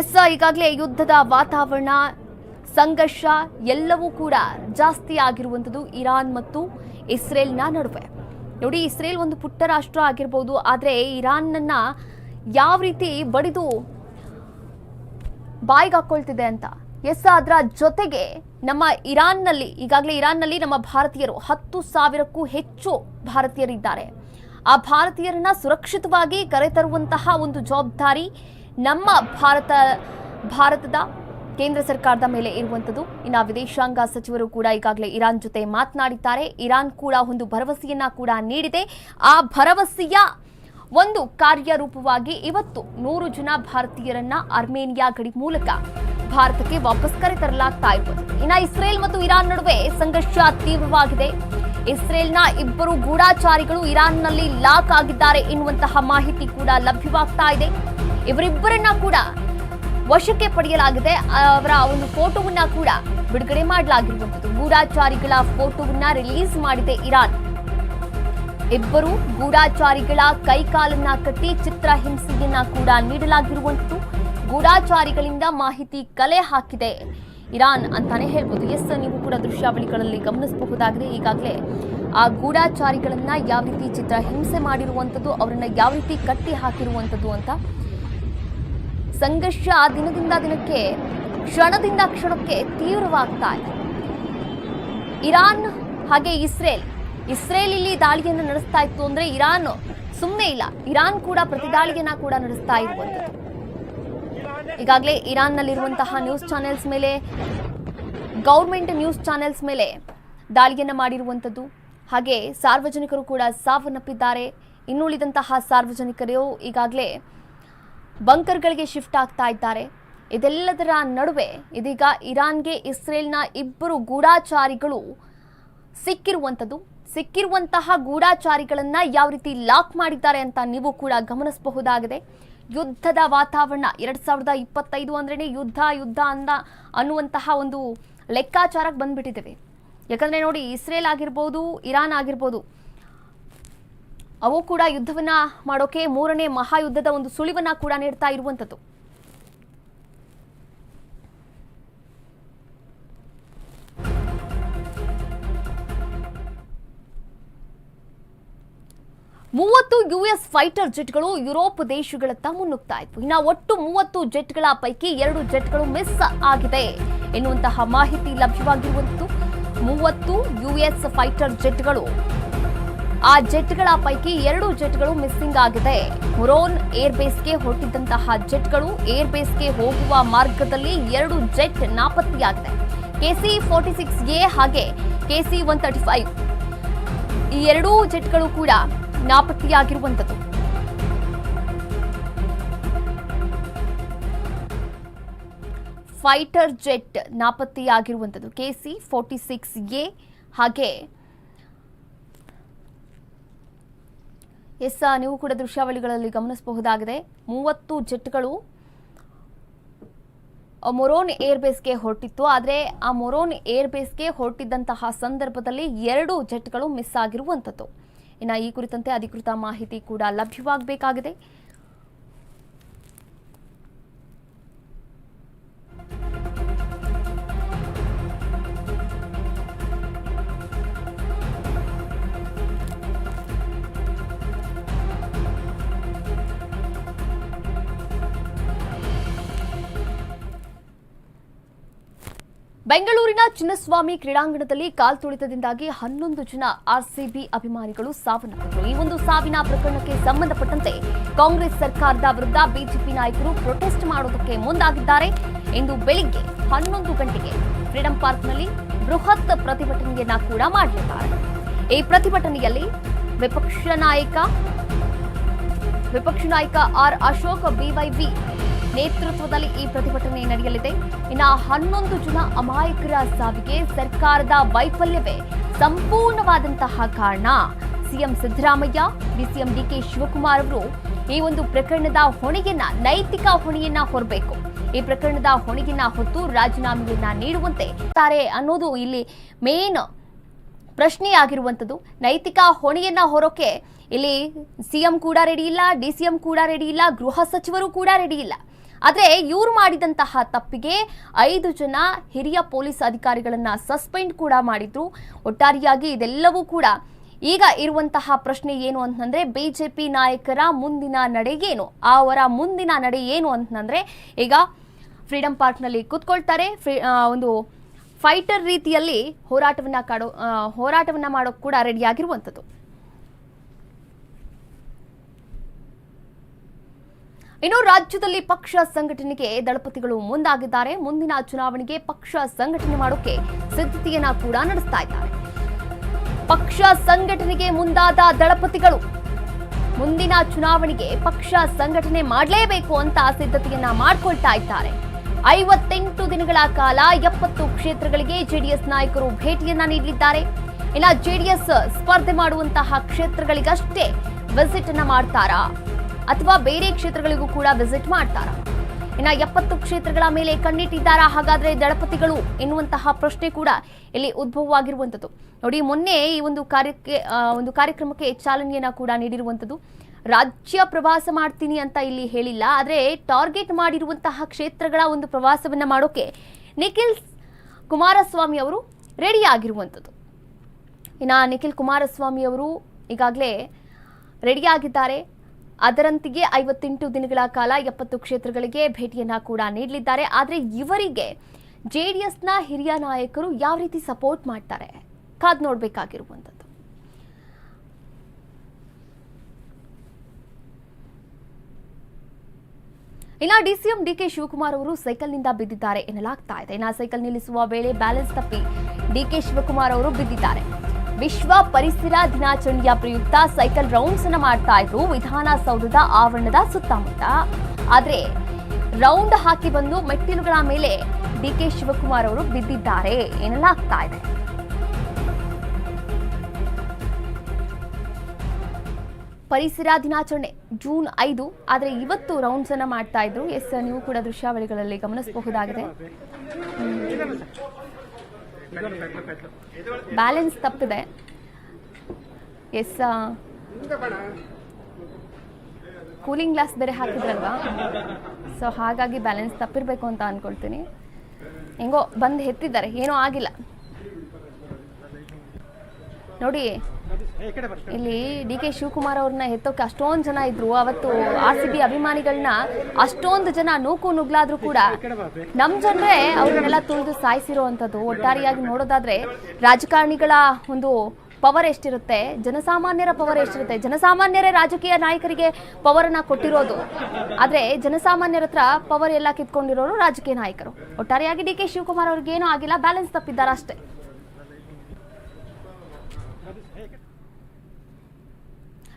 ಎಸ್, ಈಗಾಗಲೇ ಯುದ್ಧದ ವಾತಾವರಣ ಸಂಘರ್ಷ ಎಲ್ಲವೂ ಕೂಡ ಜಾಸ್ತಿ ಆಗಿರುವಂಥದ್ದು ಇರಾನ್ ಮತ್ತು ಇಸ್ರೇಲ್ನ ನಡುವೆ. ನೋಡಿ, ಇಸ್ರೇಲ್ ಒಂದು ಪುಟ್ಟ ರಾಷ್ಟ್ರ ಆಗಿರ್ಬೋದು, ಆದರೆ ಇರಾನ್ನನ್ನು ಯಾವ ರೀತಿ ಬಡಿದು ಬಾಯಿಗೆ ಅಂತ. ಎಸ್, ಅದರ ಜೊತೆಗೆ ನಮ್ಮ ಇರಾನ್ನಲ್ಲಿ, ಈಗಾಗಲೇ ಇರಾನ್ನಲ್ಲಿ ನಮ್ಮ ಭಾರತೀಯರು ಹತ್ತು ಸಾವಿರಕ್ಕೂ ಹೆಚ್ಚು ಭಾರತೀಯರಿದ್ದಾರೆ. ಆ ಭಾರತೀಯರನ್ನ ಸುರಕ್ಷಿತವಾಗಿ ಕರೆತರುವಂತಹ ಒಂದು ಜವಾಬ್ದಾರಿ ನಮ್ಮ ಭಾರತ, ಭಾರತದ ಕೇಂದ್ರ ಸರ್ಕಾರದ ಮೇಲೆ ಇರುವಂಥದ್ದು. ಇನ್ನು ವಿದೇಶಾಂಗ ಸಚಿವರು ಕೂಡ ಈಗಾಗಲೇ ಇರಾನ್ ಜೊತೆ ಮಾತನಾಡಿದ್ದಾರೆ. ಇರಾನ್ ಕೂಡ ಒಂದು ಭರವಸೆಯನ್ನ ಕೂಡ ನೀಡಿದೆ. ಆ ಭರವಸೆಯ ಒಂದು ಕಾರ್ಯರೂಪವಾಗಿ ಇವತ್ತು ನೂರು ಜನ ಭಾರತೀಯರನ್ನ ಅರ್ಮೇನಿಯಾ ಗಡಿ ಮೂಲಕ ಭಾರತಕ್ಕೆ ವಾಪಸ್ ಕರೆತರಲಾಗ್ತಾ ಇರುವುದು ಇನ್ನು ಇಸ್ರೇಲ್ ಮತ್ತು ಇರಾನ್ ನಡುವೆ ಸಂಘರ್ಷ ತೀವ್ರವಾಗಿದೆ. ಇಸ್ರೇಲ್ನ ಇಬ್ಬರು ಗೂಢಾಚಾರಿಗಳು ಇರಾನ್ನಲ್ಲಿ ಲಾಕ್ ಆಗಿದ್ದಾರೆ ಎನ್ನುವಂತಹ ಮಾಹಿತಿ ಕೂಡ ಲಭ್ಯವಾಗ್ತಾ ಇದೆ. ಇವರಿಬ್ಬರನ್ನ ಕೂಡ ವಶಕ್ಕೆ ಪಡೆಯಲಾಗಿದೆ. ಅವರ ಒಂದು ಫೋಟೋವನ್ನ ಕೂಡ ಬಿಡುಗಡೆ ಮಾಡಲಾಗಿರುವಂಥದ್ದು. ಗೂಢಾಚಾರಿಗಳ ಫೋಟೋವನ್ನ ರಿಲೀಸ್ ಮಾಡಿದೆ ಇರಾನ್. ಇಬ್ಬರು ಗೂಢಾಚಾರಿಗಳ ಕೈಕಾಲನ್ನ ಕಟ್ಟಿ ಚಿತ್ರ ಹಿಂಸೆಯನ್ನ ಕೂಡ ನೀಡಲಾಗಿರುವಂಥದ್ದು. ಗೂಢಾಚಾರಿಗಳಿಂದ ಮಾಹಿತಿ ಕಲೆ ಹಾಕಿದೆ. ಇರಾನ್ ಅಂತಾನೆ ಹೇಳ್ಬೋದು. ಎಸ್, ನೀವು ಕೂಡ ದೃಶ್ಯಾವಳಿಗಳಲ್ಲಿ ಗಮನಿಸಬಹುದಾಗಿದೆ. ಈಗಾಗಲೇ ಆ ಗೂಢಾಚಾರಿಗಳನ್ನ ಯಾವ ರೀತಿ ಚಿತ್ರ ಹಿಂಸೆ ಮಾಡಿರುವಂಥದ್ದು, ಅವರನ್ನ ಯಾವ ರೀತಿ ಕಟ್ಟಿ ಹಾಕಿರುವಂಥದ್ದು ಅಂತ ಸಂಘರ್ಷ ದಿನದಿಂದ ದಿನಕ್ಕೆ, ಕ್ಷಣದಿಂದ ಕ್ಷಣಕ್ಕೆ ತೀವ್ರವಾಗ್ತಾ ಇದೆ. ಇರಾನ್ ಹಾಗೆ ಇಸ್ರೇಲ್. ಇಸ್ರೇಲ್ ಇಲ್ಲಿ ದಾಳಿಯನ್ನು ನಡೆಸ್ತಾ ಇತ್ತು ಅಂದ್ರೆ ಇರಾನ್ ಸುಮ್ಮನೆ ಇಲ್ಲ. ಇರಾನ್ ಕೂಡ ಪ್ರತಿದಾಳಿಯನ್ನ ಕೂಡ ನಡೆಸ್ತಾ ಇರುವಂಥದ್ದು. ಈಗಾಗಲೇ ಇರಾನ್ನಲ್ಲಿರುವಂತಹ ನ್ಯೂಸ್ ಚಾನೆಲ್ಸ್ ಮೇಲೆ, ಗೌರ್ಮೆಂಟ್ ನ್ಯೂಸ್ ಚಾನೆಲ್ಸ್ ಮೇಲೆ ದಾಳಿಯನ್ನ ಮಾಡಿರುವಂಥದ್ದು. ಹಾಗೆ ಸಾರ್ವಜನಿಕರು ಕೂಡ ಸಾವನ್ನಪ್ಪಿದ್ದಾರೆ. ಇನ್ನುಳಿದಂತಹ ಸಾರ್ವಜನಿಕರು ಈಗಾಗಲೇ ಬಂಕರ್ಗಳಿಗೆ ಶಿಫ್ಟ್ ಆಗ್ತಾ ಇದ್ದಾರೆ. ಇದೆಲ್ಲದರ ನಡುವೆ ಇದೀಗ ಇರಾನ್ಗೆ ಇಸ್ರೇಲ್ನ ಇಬ್ಬರು ಗೂಢಾಚಾರಿಗಳು ಸಿಕ್ಕಿರುವಂಥದ್ದು. ಸಿಕ್ಕಿರುವಂತಹ ಗೂಢಾಚಾರಿಗಳನ್ನು ಯಾವ ರೀತಿ ಲಾಕ್ ಮಾಡಿದ್ದಾರೆ ಅಂತ ನೀವು ಕೂಡ ಗಮನಿಸಬಹುದಾಗಿದೆ. ಯುದ್ಧದ ವಾತಾವರಣ ಎರಡು ಸಾವಿರದ ಇಪ್ಪತ್ತೈದು ಅಂದ್ರೇ ಯುದ್ಧ ಯುದ್ಧ ಅಂದ ಅನ್ನುವಂತಹ ಒಂದು ಲೆಕ್ಕಾಚಾರಕ್ಕೆ ಬಂದ್ಬಿಟ್ಟಿದ್ದೇವೆ. ಯಾಕಂದ್ರೆ ನೋಡಿ, ಇಸ್ರೇಲ್ ಆಗಿರ್ಬೋದು, ಇರಾನ್ ಆಗಿರ್ಬೋದು ಅವು ಕೂಡ ಯುದ್ಧವನ್ನ ಮಾಡೋಕೆ ಮೂರನೇ ಮಹಾಯುದ್ಧದ ಒಂದು ಸುಳಿವನ್ನ ಕೂಡ ನೀಡ್ತಾ ಇರುವಂಥದ್ದು. ಮೂವತ್ತು ಯುಎಸ್ ಫೈಟರ್ ಜೆಟ್ಗಳು ಯುರೋಪ್ ದೇಶಗಳತ್ತ ಮುನ್ನುಗ್ತಾ ಇತ್ತು ಇನ್ನು ಒಟ್ಟು ಮೂವತ್ತು ಜೆಟ್ಗಳ ಪೈಕಿ ಎರಡು ಜೆಟ್ಗಳು ಮಿಸ್ ಆಗಿದೆ ಎನ್ನುವಂತಹ ಮಾಹಿತಿ ಲಭ್ಯವಾಗಿರುವಂತದ್ದು ಮೂವತ್ತು ಯುಎಸ್ ಫೈಟರ್ ಜೆಟ್ಗಳು ಆ ಜೆಟ್ಗಳ ಪೈಕಿ ಎರಡು ಜೆಟ್ಗಳು ಮಿಸ್ಸಿಂಗ್ ಆಗಿದೆ. ಹುರೋನ್ ಏರ್ ಬೇಸ್ಗೆ ಹೊರಟಿದ್ದಂತಹ ಜೆಟ್ಗಳು ಏರ್ ಬೇಸ್ಗೆ ಹೋಗುವ ಮಾರ್ಗದಲ್ಲಿ ಎರಡು ಜೆಟ್ ನಾಪತ್ತೆಯಾಗಿದೆ. ಕೆಸಿ ಫೋರ್ಟಿ ಸಿಕ್ಸ್ ಎ ಹಾಗೆ ಕೆಸಿ ಒನ್ ತರ್ಟಿ ಫೈವ್ ಈ ಎರಡೂ ಜೆಟ್ಗಳು ಕೂಡ ನಾಪತ್ತೆಯಾಗಿರುವಂಥದ್ದು. ಫೈಟರ್ ಜೆಟ್ ನಾಪತ್ತೆಯಾಗಿರುವಂಥದ್ದು. ಕೆಸಿ ಫೋರ್ಟಿ ಸಿಕ್ಸ್ ಎ ಹಾಗೆ ಎಸ್ ನೀವು ಕೂಡ ದೃಶ್ಯಾವಳಿಗಳಲ್ಲಿ ಗಮನಿಸಬಹುದಾಗಿದೆ. ಮೂವತ್ತು ಜೆಟ್ಗಳು ಮೊರೋನ್ ಏರ್ ಬೇಸ್ಗೆ ಹೊರಟಿತ್ತು. ಆದರೆ ಆ ಮೊರೋನ್ ಏರ್ ಬೇಸ್ಗೆ ಹೊರಟಿದ್ದಂತಹ ಸಂದರ್ಭದಲ್ಲಿ ಎರಡು ಜೆಟ್ಗಳು ಮಿಸ್ ಆಗಿರುವಂಥದ್ದು. ಇನ್ನು ಈ ಕುರಿತಂತೆ ಅಧಿಕೃತ ಮಾಹಿತಿ ಕೂಡ ಲಭ್ಯವಾಗಬೇಕಾಗಿದೆ. ಬೆಂಗಳೂರಿನ ಚಿನ್ನಸ್ವಾಮಿ ಕ್ರೀಡಾಂಗಣದಲ್ಲಿ ಕಾಲ್ತುಳಿತದಿಂದಾಗಿ ಹನ್ನೊಂದು ಜನ ಆರ್ಸಿಬಿ ಅಭಿಮಾನಿಗಳು ಸಾವನ್ನಪ್ಪಿದರು ಈ ಒಂದು ಸಾವಿನ ಪ್ರಕರಣಕ್ಕೆ ಸಂಬಂಧಪಟ್ಟಂತೆ ಕಾಂಗ್ರೆಸ್ ಸರ್ಕಾರದ ವಿರುದ್ಧ ಬಿಜೆಪಿ ನಾಯಕರು ಪ್ರೊಟೆಸ್ಟ್ ಮಾಡೋದಕ್ಕೆ ಮುಂದಾಗಿದ್ದಾರೆ. ಇಂದು ಬೆಳಿಗ್ಗೆ ಹನ್ನೊಂದು ಗಂಟೆಗೆ ಫ್ರೀಡಂ ಪಾರ್ಕ್ನಲ್ಲಿ ಬೃಹತ್ ಪ್ರತಿಭಟನೆಯನ್ನ ಕೂಡ ಮಾಡಲಿದ್ದಾರೆ ಈ ಪ್ರತಿಭಟನೆಯಲ್ಲಿ ವಿಪಕ್ಷ ನಾಯಕ ವಿಪಕ್ಷ ನಾಯಕ ಆರ್ ಅಶೋಕ್ ಬಿವೈಬಿ ನೇತೃತ್ವದಲ್ಲಿ ಈ ಪ್ರತಿಭಟನೆ ನಡೆಯಲಿದೆ. ಇನ್ನು ಹನ್ನೊಂದು ಜನ ಅಮಾಯಕರ ಸಾವಿಗೆ ಸರ್ಕಾರದ ವೈಫಲ್ಯವೇ ಸಂಪೂರ್ಣವಾದಂತಹ ಕಾರಣ. ಸಿಎಂ ಸಿದ್ದರಾಮಯ್ಯ, ಡಿಸಿಎಂ ಡಿಕೆ ಶಿವಕುಮಾರ್ ಅವರು ಈ ಒಂದು ಪ್ರಕರಣದ ಹೊಣೆಯನ್ನ, ನೈತಿಕ ಹೊಣೆಯನ್ನ ಹೊರಬೇಕು. ಈ ಪ್ರಕರಣದ ಹೊಣೆಯನ್ನ ಹೊತ್ತು ರಾಜೀನಾಮೆಯನ್ನ ನೀಡುವಂತೆ ತಾರೆ ಅನ್ನೋದು ಇಲ್ಲಿ ಮೇನ್ ಪ್ರಶ್ನೆಯಾಗಿರುವಂಥದ್ದು. ನೈತಿಕ ಹೊಣೆಯನ್ನ ಹೊರೋಕೆ ಇಲ್ಲಿ ಸಿಎಂ ಕೂಡ ರೆಡಿ ಇಲ್ಲ, ಡಿಸಿಎಂ ಕೂಡ ರೆಡಿ ಇಲ್ಲ, ಗೃಹ ಸಚಿವರು ಕೂಡ ರೆಡಿ ಇಲ್ಲ. ಆದರೆ ಇವ್ರು ಮಾಡಿದಂತಹ ತಪ್ಪಿಗೆ ಐದು ಜನ ಹಿರಿಯ ಪೊಲೀಸ್ ಅಧಿಕಾರಿಗಳನ್ನ ಸಸ್ಪೆಂಡ್ ಕೂಡ ಮಾಡಿದ್ರು. ಒಟ್ಟಾರೆಯಾಗಿ ಇದೆಲ್ಲವೂ ಕೂಡ ಈಗ ಇರುವಂತಹ ಪ್ರಶ್ನೆ ಏನು ಅಂತಂದ್ರೆ ಬಿಜೆಪಿ ನಾಯಕರ ಮುಂದಿನ ನಡೆ ಏನು? ಅವರ ಮುಂದಿನ ನಡೆ ಏನು ಅಂತಂದ್ರೆ ಈಗ ಫ್ರೀಡಂ ಪಾರ್ಕ್ನಲ್ಲಿ ಕೂತ್ಕೊಳ್ತಾರೆ. ಫ್ರೀ ಒಂದು ಫೈಟರ್ ರೀತಿಯಲ್ಲಿ ಹೋರಾಟವನ್ನ ಕಾಡೋ ಹೋರಾಟವನ್ನ ಮಾಡೋಕೆ ಕೂಡ ರೆಡಿಯಾಗಿರುವಂಥದ್ದು ಇನ್ನು ರಾಜ್ಯದಲ್ಲಿ ಪಕ್ಷ ಸಂಘಟನೆಗೆ ದಳಪತಿಗಳು ಮುಂದಾಗಿದ್ದಾರೆ. ಮುಂದಿನ ಚುನಾವಣೆಗೆ ಪಕ್ಷ ಸಂಘಟನೆ ಮಾಡೋಕೆ ಸಿದ್ಧತೆಯನ್ನ ಕೂಡ ನಡೆಸ್ತಾ ಇದ್ದಾರೆ. ಪಕ್ಷ ಸಂಘಟನೆಗೆ ಮುಂದಾದ ದಳಪತಿಗಳು ಮುಂದಿನ ಚುನಾವಣೆಗೆ ಪಕ್ಷ ಸಂಘಟನೆ ಮಾಡಲೇಬೇಕು ಅಂತ ಸಿದ್ಧತೆಯನ್ನ ಮಾಡಿಕೊಳ್ತಾ ಇದ್ದಾರೆ. ಐವತ್ತೆಂಟು ದಿನಗಳ ಕಾಲ ಎಪ್ಪತ್ತು ಕ್ಷೇತ್ರಗಳಿಗೆ ಜೆಡಿಎಸ್ ನಾಯಕರು ಭೇಟಿಯನ್ನ ನೀಡಲಿದ್ದಾರೆ. ಇಲ್ಲ ಜೆಡಿಎಸ್ ಸ್ಪರ್ಧೆ ಮಾಡುವಂತಹ ಕ್ಷೇತ್ರಗಳಿಗಷ್ಟೇ ವಿಸಿಟ್ ಅನ್ನ ಮಾಡ್ತಾರಾ? ಅಥವಾ ಬೇರೆ ಕ್ಷೇತ್ರಗಳಿಗೂ ಕೂಡ ವಿಸಿಟ್ ಮಾಡ್ತಾರಾ? ಇನ್ನ ಎಪ್ಪತ್ತು ಕ್ಷೇತ್ರಗಳ ಮೇಲೆ ಕಣ್ಣಿಟ್ಟಿದ್ದಾರಾ? ಹಾಗಾದ್ರೆ ದಳಪತಿಗಳು ಎನ್ನುವಂತಹ ಪ್ರಶ್ನೆ ಕೂಡ ಇಲ್ಲಿ ಉದ್ಭವವಾಗಿರುವಂಥದ್ದು. ನೋಡಿ, ಮೊನ್ನೆ ಈ ಒಂದು ಕಾರ್ಯಕ್ಕೆ ಒಂದು ಕಾರ್ಯಕ್ರಮಕ್ಕೆ ಚಾಲನೆಯನ್ನ ಕೂಡ ನೀಡಿರುವಂಥದ್ದು. ರಾಜ್ಯ ಪ್ರವಾಸ ಮಾಡ್ತೀನಿ ಅಂತ ಇಲ್ಲಿ ಹೇಳಿಲ್ಲ, ಆದರೆ ಟಾರ್ಗೆಟ್ ಮಾಡಿರುವಂತಹ ಕ್ಷೇತ್ರಗಳ ಒಂದು ಪ್ರವಾಸವನ್ನ ಮಾಡೋಕೆ ನಿಖಿಲ್ ಕುಮಾರಸ್ವಾಮಿ ಅವರು ರೆಡಿ ಆಗಿರುವಂಥದ್ದು. ಇನ್ನು ನಿಖಿಲ್ ಕುಮಾರಸ್ವಾಮಿ ಅವರು ಈಗಾಗಲೇ ರೆಡಿಯಾಗಿದ್ದಾರೆ ಅದರಂತೆಯೇ ಐವತ್ತೆಂಟು ದಿನಗಳ ಕಾಲ ಎಪ್ಪತ್ತು ಕ್ಷೇತ್ರಗಳಿಗೆ ಭೇಟಿಯನ್ನ ಕೂಡ ನೀಡಲಿದ್ದಾರೆ. ಆದರೆ ಇವರಿಗೆ ಜೆ ಡಿ ಎಸ್ನ ಹಿರಿಯ ನಾಯಕರು ಯಾವ ರೀತಿ ಸಪೋರ್ಟ್ ಮಾಡ್ತಾರೆ? ಕಾದ್ ನೋಡಬೇಕಾಗಿರುವಂಥದ್ದು. ಇನ್ನ ಡಿಸಿಎಂ ಡಿಕೆ ಶಿವಕುಮಾರ್ ಅವರು ಸೈಕಲ್ನಿಂದ ಬಿದ್ದಿದ್ದಾರೆ ಎನ್ನಲಾಗ್ತಾ ಇದೆ. ಇನ್ನ ಸೈಕಲ್ ನಿಲ್ಲಿಸುವ ವೇಳೆ ಬ್ಯಾಲೆನ್ಸ್ ತಪ್ಪಿ ಡಿಕೆ ಶಿವಕುಮಾರ್ ಅವರು ಬಿದ್ದಿದ್ದಾರೆ. ವಿಶ್ವ ಪರಿಸರ ದಿನಾಚರಣೆಯ ಪ್ರಯುಕ್ತ ಸೈಕಲ್ ರೌಂಡ್ಸ್ ಅನ್ನು ಮಾಡ್ತಾ ಇದ್ರು ವಿಧಾನಸೌಧದ ಆವರಣದ ಸುತ್ತಮುತ್ತ. ಆದ್ರೆ, ರೌಂಡ್ ಹಾಕಿ ಬಂದು ಮೆಟ್ಟಿಲುಗಳ ಮೇಲೆ ಡಿಕೆ ಶಿವಕುಮಾರ್ ಅವರು ಬಿದ್ದಿದ್ದಾರೆ. ಎನ್ನಲಾಗ್ತಾ ಇದೆ? ಪರಿಸರ ದಿನಾಚರಣೆ ಜೂನ್ ಐದು, ಆದರೆ ಇವತ್ತು ರೌಂಡ್ಸ್ ಅನ್ನ ಮಾಡ್ತಾ ಇದ್ರು. ಎಸ್, ನೀವು ಕೂಡ ದೃಶ್ಯಾವಳಿಗಳಲ್ಲಿ ಗಮನಿಸಬಹುದಾಗಿದೆ. ಬ್ಯಾಲೆನ್ಸ್ ತಪ್ಪಿದೆ. ಎಸ್ ಕೂಲಿಂಗ್ ಗ್ಲಾಸ್ ಬೇರೆ ಹಾಕಿದ್ರಲ್ವಾ? ಸೊ ಹಾಗಾಗಿ ಬ್ಯಾಲೆನ್ಸ್ ತಪ್ಪಿರಬೇಕು ಅಂತ ಅಂದ್ಕೊಳ್ತೀನಿ ಹೆಂಗೋ ಬಂದು ಹೆತ್ತಿದ್ದಾರೆ ಏನೂ ಆಗಿಲ್ಲ. ನೋಡಿ ಇಲ್ಲಿ ಡಿ ಕೆ ಶಿವಕುಮಾರ್ ಅವ್ರನ್ನ ಎತ್ತೋಕೆ ಅಷ್ಟೊಂದು ಜನ ಇದ್ರು. ಅವತ್ತು ಆರ್ ಸಿ ಬಿ ಅಭಿಮಾನಿಗಳನ್ನ ಅಷ್ಟೊಂದು ಜನ ನೂಕು ನುಗ್ಲಾದ್ರೂ ಕೂಡ ನಮ್ ಜನರೇ ಅವ್ರನ್ನೆಲ್ಲ ತುಳಿದು ಸಾಯಿಸಿರೋ ಅಂಥದ್ದು ಒಟ್ಟಾರೆಯಾಗಿ ನೋಡೋದಾದ್ರೆ ರಾಜಕಾರಣಿಗಳ ಒಂದು ಪವರ್ ಎಷ್ಟಿರುತ್ತೆ? ಜನಸಾಮಾನ್ಯರ ಪವರ್ ಎಷ್ಟಿರುತ್ತೆ? ಜನಸಾಮಾನ್ಯರೇ ರಾಜಕೀಯ ನಾಯಕರಿಗೆ ಪವರ್ ಅನ್ನ ಕೊಟ್ಟಿರೋದು. ಆದ್ರೆ ಜನಸಾಮಾನ್ಯರ ಹತ್ರ ಪವರ್ ಎಲ್ಲ ಕಿತ್ಕೊಂಡಿರೋರು ರಾಜಕೀಯ ನಾಯಕರು. ಒಟ್ಟಾರೆಯಾಗಿ ಡಿ ಕೆ ಶಿವಕುಮಾರ್ ಅವ್ರಿಗೆ ಏನೂ ಆಗಿಲ್ಲ. ಬ್ಯಾಲೆನ್ಸ್ ತಪ್ಪಿದ್ದಾರೆ ಅಷ್ಟೇ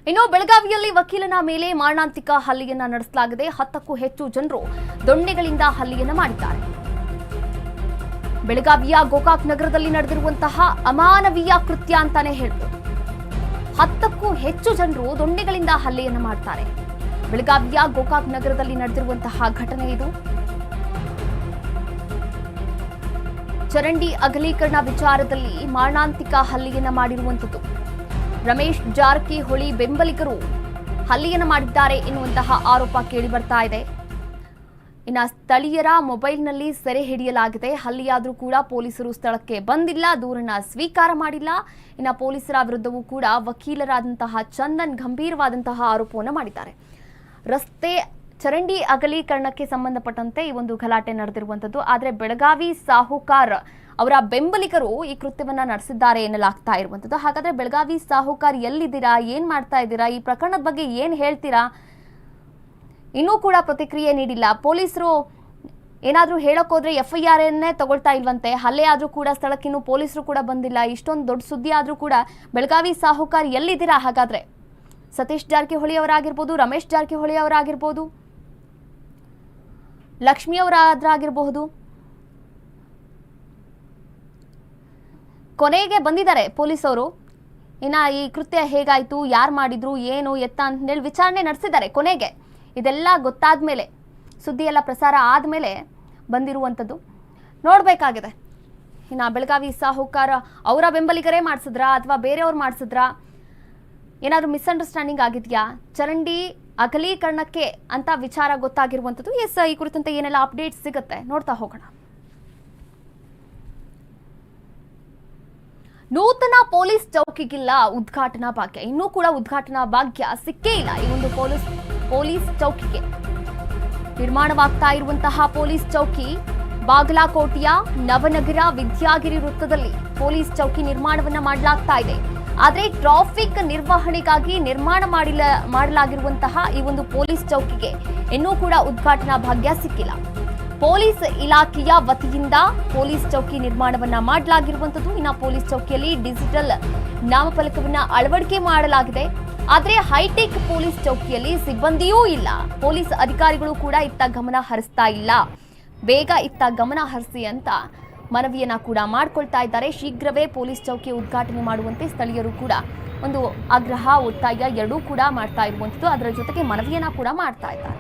ಇನ್ನು ಬೆಳಗಾವಿಯಲ್ಲಿ ವಕೀಲನ ಮೇಲೆ ಮಾರಣಾಂತಿಕ ಹಲ್ಲೆಯನ್ನ ನಡೆಸಲಾಗಿದೆ. ಹತ್ತಕ್ಕೂ ಹೆಚ್ಚು ಜನರು ದೊಣ್ಣೆಗಳಿಂದ ಹಲ್ಲೆಯನ್ನ ಮಾಡಿದ್ದಾರೆ. ಬೆಳಗಾವಿಯ ಗೋಕಾಕ್ ನಗರದಲ್ಲಿ ನಡೆದಿರುವಂತಹ ಅಮಾನವೀಯ ಕೃತ್ಯ ಅಂತಾನೆ ಹೇಳ್ಬೋದು. ಹತ್ತಕ್ಕೂ ಹೆಚ್ಚು ಜನರು ದೊಣ್ಣೆಗಳಿಂದ ಹಲ್ಲೆಯನ್ನ ಮಾಡ್ತಾರೆ. ಬೆಳಗಾವಿಯ ಗೋಕಾಕ್ ನಗರದಲ್ಲಿ ನಡೆದಿರುವಂತಹ ಘಟನೆ ಇದು. ಚರಂಡಿ ಅಗಲೀಕರಣ ವಿಚಾರದಲ್ಲಿ ಮಾರಣಾಂತಿಕ ಹಲ್ಲೆಯನ್ನ ಮಾಡಿರುವಂಥದ್ದು. ರಮೇಶ್ ಜಾರಕಿಹೊಳಿ ಬೆಂಬಲಿಗರು ಹಲ್ಲಿಯನ್ನು ಮಾಡಿದ್ದಾರೆ ಎನ್ನುವಂತಹ ಆರೋಪ ಕೇಳಿ ಬರ್ತಾ ಇದೆ. ಇನ್ನು ಸ್ಥಳೀಯರ ಮೊಬೈಲ್ನಲ್ಲಿ ಸೆರೆ ಹಿಡಿಯಲಾಗಿದೆ. ಹಲ್ಲೆಯಾದರೂ ಕೂಡ ಪೊಲೀಸರು ಸ್ಥಳಕ್ಕೆ ಬಂದಿಲ್ಲ, ದೂರನ್ನ ಸ್ವೀಕಾರ ಮಾಡಿಲ್ಲ. ಇನ್ನು ಪೊಲೀಸರ ವಿರುದ್ಧವೂ ಕೂಡ ವಕೀಲರಾದಂತಹ ಚಂದನ್ ಗಂಭೀರವಾದಂತಹ ಆರೋಪವನ್ನು ಮಾಡಿದ್ದಾರೆ. ರಸ್ತೆ ಚರಂಡಿ ಅಗಲೀಕರಣಕ್ಕೆ ಸಂಬಂಧಪಟ್ಟಂತೆ ಈ ಒಂದು ಗಲಾಟೆ ನಡೆದಿರುವಂಥದ್ದು ಆದರೆ ಬೆಳಗಾವಿ ಸಾಹುಕಾರ್ ಅವರ ಬೆಂಬಲಿಗರು ಈ ಕೃತ್ಯವನ್ನ ನಡೆಸಿದ್ದಾರೆ ಎನ್ನಲಾಗ್ತಾ ಇರುವಂತದ್ದು ಹಾಗಾದ್ರೆ ಬೆಳಗಾವಿ ಸಾಹುಕಾರ್ ಎಲ್ಲಿದ್ದೀರಾ? ಏನ್ ಮಾಡ್ತಾ ಇದ್ದೀರಾ? ಈ ಪ್ರಕರಣದ ಬಗ್ಗೆ ಏನ್ ಹೇಳ್ತೀರಾ? ಇನ್ನೂ ಕೂಡ ಪ್ರತಿಕ್ರಿಯೆ ನೀಡಿಲ್ಲ. ಪೊಲೀಸರು ಏನಾದರೂ ಹೇಳೋಕ್ಕೋದ್ರೆ ಎಫ್ ಐ ಆರ್ ಅನ್ನೇ ತಗೊಳ್ತಾ ಇಲ್ವಂತೆ. ಹಲ್ಲೆ ಆದರೂ ಕೂಡ ಸ್ಥಳಕ್ಕಿನ್ನೂ ಪೊಲೀಸರು ಕೂಡ ಬಂದಿಲ್ಲ. ಇಷ್ಟೊಂದು ದೊಡ್ಡ ಸುದ್ದಿ ಆದರೂ ಕೂಡ ಬೆಳಗಾವಿ ಸಾಹುಕಾರ್ ಎಲ್ಲಿದ್ದೀರಾ? ಹಾಗಾದ್ರೆ ಸತೀಶ್ ಜಾರಕಿಹೊಳಿ ಅವರಾಗಿರ್ಬೋದು ರಮೇಶ್ ಜಾರಕಿಹೊಳಿ ಅವರಾಗಿರ್ಬೋದು ಲಕ್ಷ್ಮಿ ಅವರಾದ್ರಾಗಿರಬಹುದು ಕೊನೆಗೆ ಬಂದಿದ್ದಾರೆ ಪೊಲೀಸವರು ಇನ್ನ ಈ ಕೃತ್ಯ ಹೇಗಾಯ್ತು, ಯಾರು ಮಾಡಿದ್ರು, ಏನು, ಎತ್ತ ಅಂತೇಳಿ ವಿಚಾರಣೆ ನಡೆಸಿದ್ದಾರೆ ಕೊನೆಗೆ. ಇದೆಲ್ಲ ಗೊತ್ತಾದ ಮೇಲೆ ಸುದ್ದಿ ಎಲ್ಲ ಪ್ರಸಾರ ಆದಮೇಲೆ ಬಂದಿರುವಂಥದ್ದು. ನೋಡಬೇಕಾಗಿದೆ. ಇನ್ನು ಬೆಳಗಾವಿ ಸಾಹುಕಾರ ಅವರ ಬೆಂಬಲಿಗರೇ ಮಾಡಿಸಿದ್ರಾ ಅಥವಾ ಬೇರೆಯವ್ರು ಮಾಡಿಸಿದ್ರಾ? ಏನಾದರೂ ಮಿಸ್ಅಂಡರ್ಸ್ಟ್ಯಾಂಡಿಂಗ್ ಆಗಿದೆಯಾ? ಚರಂಡಿ ಅಗಲೀಕರಣಕ್ಕೆ ಅಂತ ವಿಚಾರ ಗೊತ್ತಾಗಿರುವಂಥದ್ದು. ಎಸ್, ಈ ಕುರಿತಂತೆ ಏನೆಲ್ಲ ಅಪ್ಡೇಟ್ಸ್ ಸಿಗುತ್ತೆ ನೋಡ್ತಾ ಹೋಗೋಣ. ನೂತನ ಪೊಲೀಸ್ ಚೌಕಿಗಿಲ್ಲ ಉದ್ಘಾಟನಾ ಭಾಗ್ಯ. ಇನ್ನೂ ಕೂಡ ಉದ್ಘಾಟನಾ ಭಾಗ್ಯ ಸಿಕ್ಕೇ ಇಲ್ಲ. ಈ ಒಂದು ಪೊಲೀಸ್ ಪೊಲೀಸ್ ಚೌಕಿಗೆ. ನಿರ್ಮಾಣವಾಗ್ತಾ ಇರುವಂತಹ ಪೊಲೀಸ್ ಚೌಕಿ ಬಾಗಲಕೋಟೆಯ ನವನಗರ ವಿದ್ಯಾಗಿರಿ ವೃತ್ತದಲ್ಲಿ ಪೊಲೀಸ್ ಚೌಕಿ ನಿರ್ಮಾಣವನ್ನ ಮಾಡಲಾಗ್ತಾ ಇದೆ. ಆದರೆ ಟ್ರಾಫಿಕ್ ನಿರ್ವಹಣೆಗಾಗಿ ನಿರ್ಮಾಣ ಮಾಡಿಲ್ಲ, ಮಾಡಲಾಗಿರುವಂತಹ ಈ ಒಂದು ಪೊಲೀಸ್ ಚೌಕಿಗೆ ಇನ್ನೂ ಕೂಡ ಉದ್ಘಾಟನಾ ಭಾಗ್ಯ ಸಿಕ್ಕಿಲ್ಲ. ಪೊಲೀಸ್ ಇಲಾಖೆಯ ವತಿಯಿಂದ ಪೊಲೀಸ್ ಚೌಕಿ ನಿರ್ಮಾಣವನ್ನ ಮಾಡಲಾಗಿರುವಂತದ್ದು ಇನ್ನು ಪೊಲೀಸ್ ಚೌಕಿಯಲ್ಲಿ ಡಿಜಿಟಲ್ ನಾಮಫಲಕವನ್ನ ಅಳವಡಿಕೆ ಮಾಡಲಾಗಿದೆ. ಆದರೆ ಹೈಟೆಕ್ ಪೊಲೀಸ್ ಚೌಕಿಯಲ್ಲಿ ಸಿಬ್ಬಂದಿಯೂ ಇಲ್ಲ. ಪೊಲೀಸ್ ಅಧಿಕಾರಿಗಳು ಕೂಡ ಇತ್ತ ಗಮನ ಹರಿಸ್ತಾ ಇಲ್ಲ. ಬೇಗ ಇತ್ತ ಗಮನ ಹರಿಸಿ ಅಂತ ಮನವಿಯನ್ನ ಕೂಡ ಮಾಡ್ಕೊಳ್ತಾ ಇದ್ದಾರೆ. ಶೀಘ್ರವೇ ಪೊಲೀಸ್ ಚೌಕಿ ಉದ್ಘಾಟನೆ ಮಾಡುವಂತೆ ಸ್ಥಳೀಯರು ಕೂಡ ಒಂದು ಆಗ್ರಹ ಒತ್ತಾಯ ಎರಡೂ ಕೂಡ ಮಾಡ್ತಾ ಇರುವಂಥದ್ದು. ಅದರ ಜೊತೆಗೆ ಮನವಿಯನ್ನ ಕೂಡ ಮಾಡ್ತಾ ಇದ್ದಾರೆ.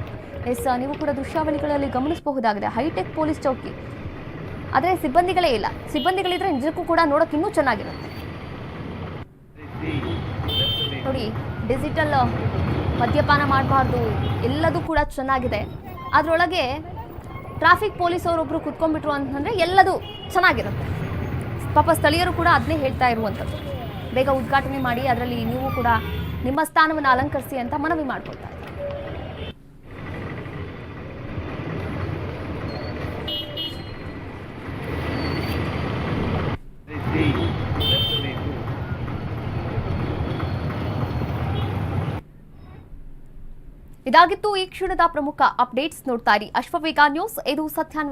ಎಸ್, ನೀವು ಕೂಡ ದೃಶ್ಯಾವಳಿಗಳಲ್ಲಿ ಗಮನಿಸಬಹುದಾಗಿದೆ. ಹೈಟೆಕ್ ಪೊಲೀಸ್ ಚೌಕಿ. ಆದರೆ ಸಿಬ್ಬಂದಿಗಳೇ ಇಲ್ಲ. ಸಿಬ್ಬಂದಿಗಳಿದ್ರೆ ನಿಜಕ್ಕೂ ಕೂಡ ನೋಡೋಕೆ ಇನ್ನೂ ಚೆನ್ನಾಗಿರುತ್ತೆ. ನೋಡಿ ಡಿಜಿಟಲ್ ಮದ್ಯಪಾನ ಮಾಡಬಾರ್ದು. ಎಲ್ಲದೂ ಕೂಡ ಚೆನ್ನಾಗಿದೆ. ಅದರೊಳಗೆ ಟ್ರಾಫಿಕ್ ಪೊಲೀಸ್ ಅವರೊಬ್ಬರು ಕುತ್ಕೊಂಡ್ಬಿಟ್ರು ಅಂತಂದರೆ ಎಲ್ಲದೂ ಚೆನ್ನಾಗಿರುತ್ತೆ. ಪಾಪ ಸ್ಥಳೀಯರು ಕೂಡ ಅದನ್ನೇ ಹೇಳ್ತಾ ಇರುವಂಥದ್ದು. ಬೇಗ ಉದ್ಘಾಟನೆ ಮಾಡಿ, ಅದರಲ್ಲಿ ನೀವು ಕೂಡ ನಿಮ್ಮ ಸ್ಥಾನವನ್ನು ಅಲಂಕರಿಸಿ ಅಂತ ಮನವಿ ಮಾಡ್ಕೊಳ್ತಾರೆ ಇದಾಗಿತ್ತು ಈ ಕ್ಷಣದ ಪ್ರಮುಖ ಅಪ್ಡೇಟ್ಸ್ ನೋಡ್ತಾ ಅಶ್ವವೇಗ ನ್ಯೂಸ್ ಇದು ಸತ್ಯಾನ್ವೇಷಣೆ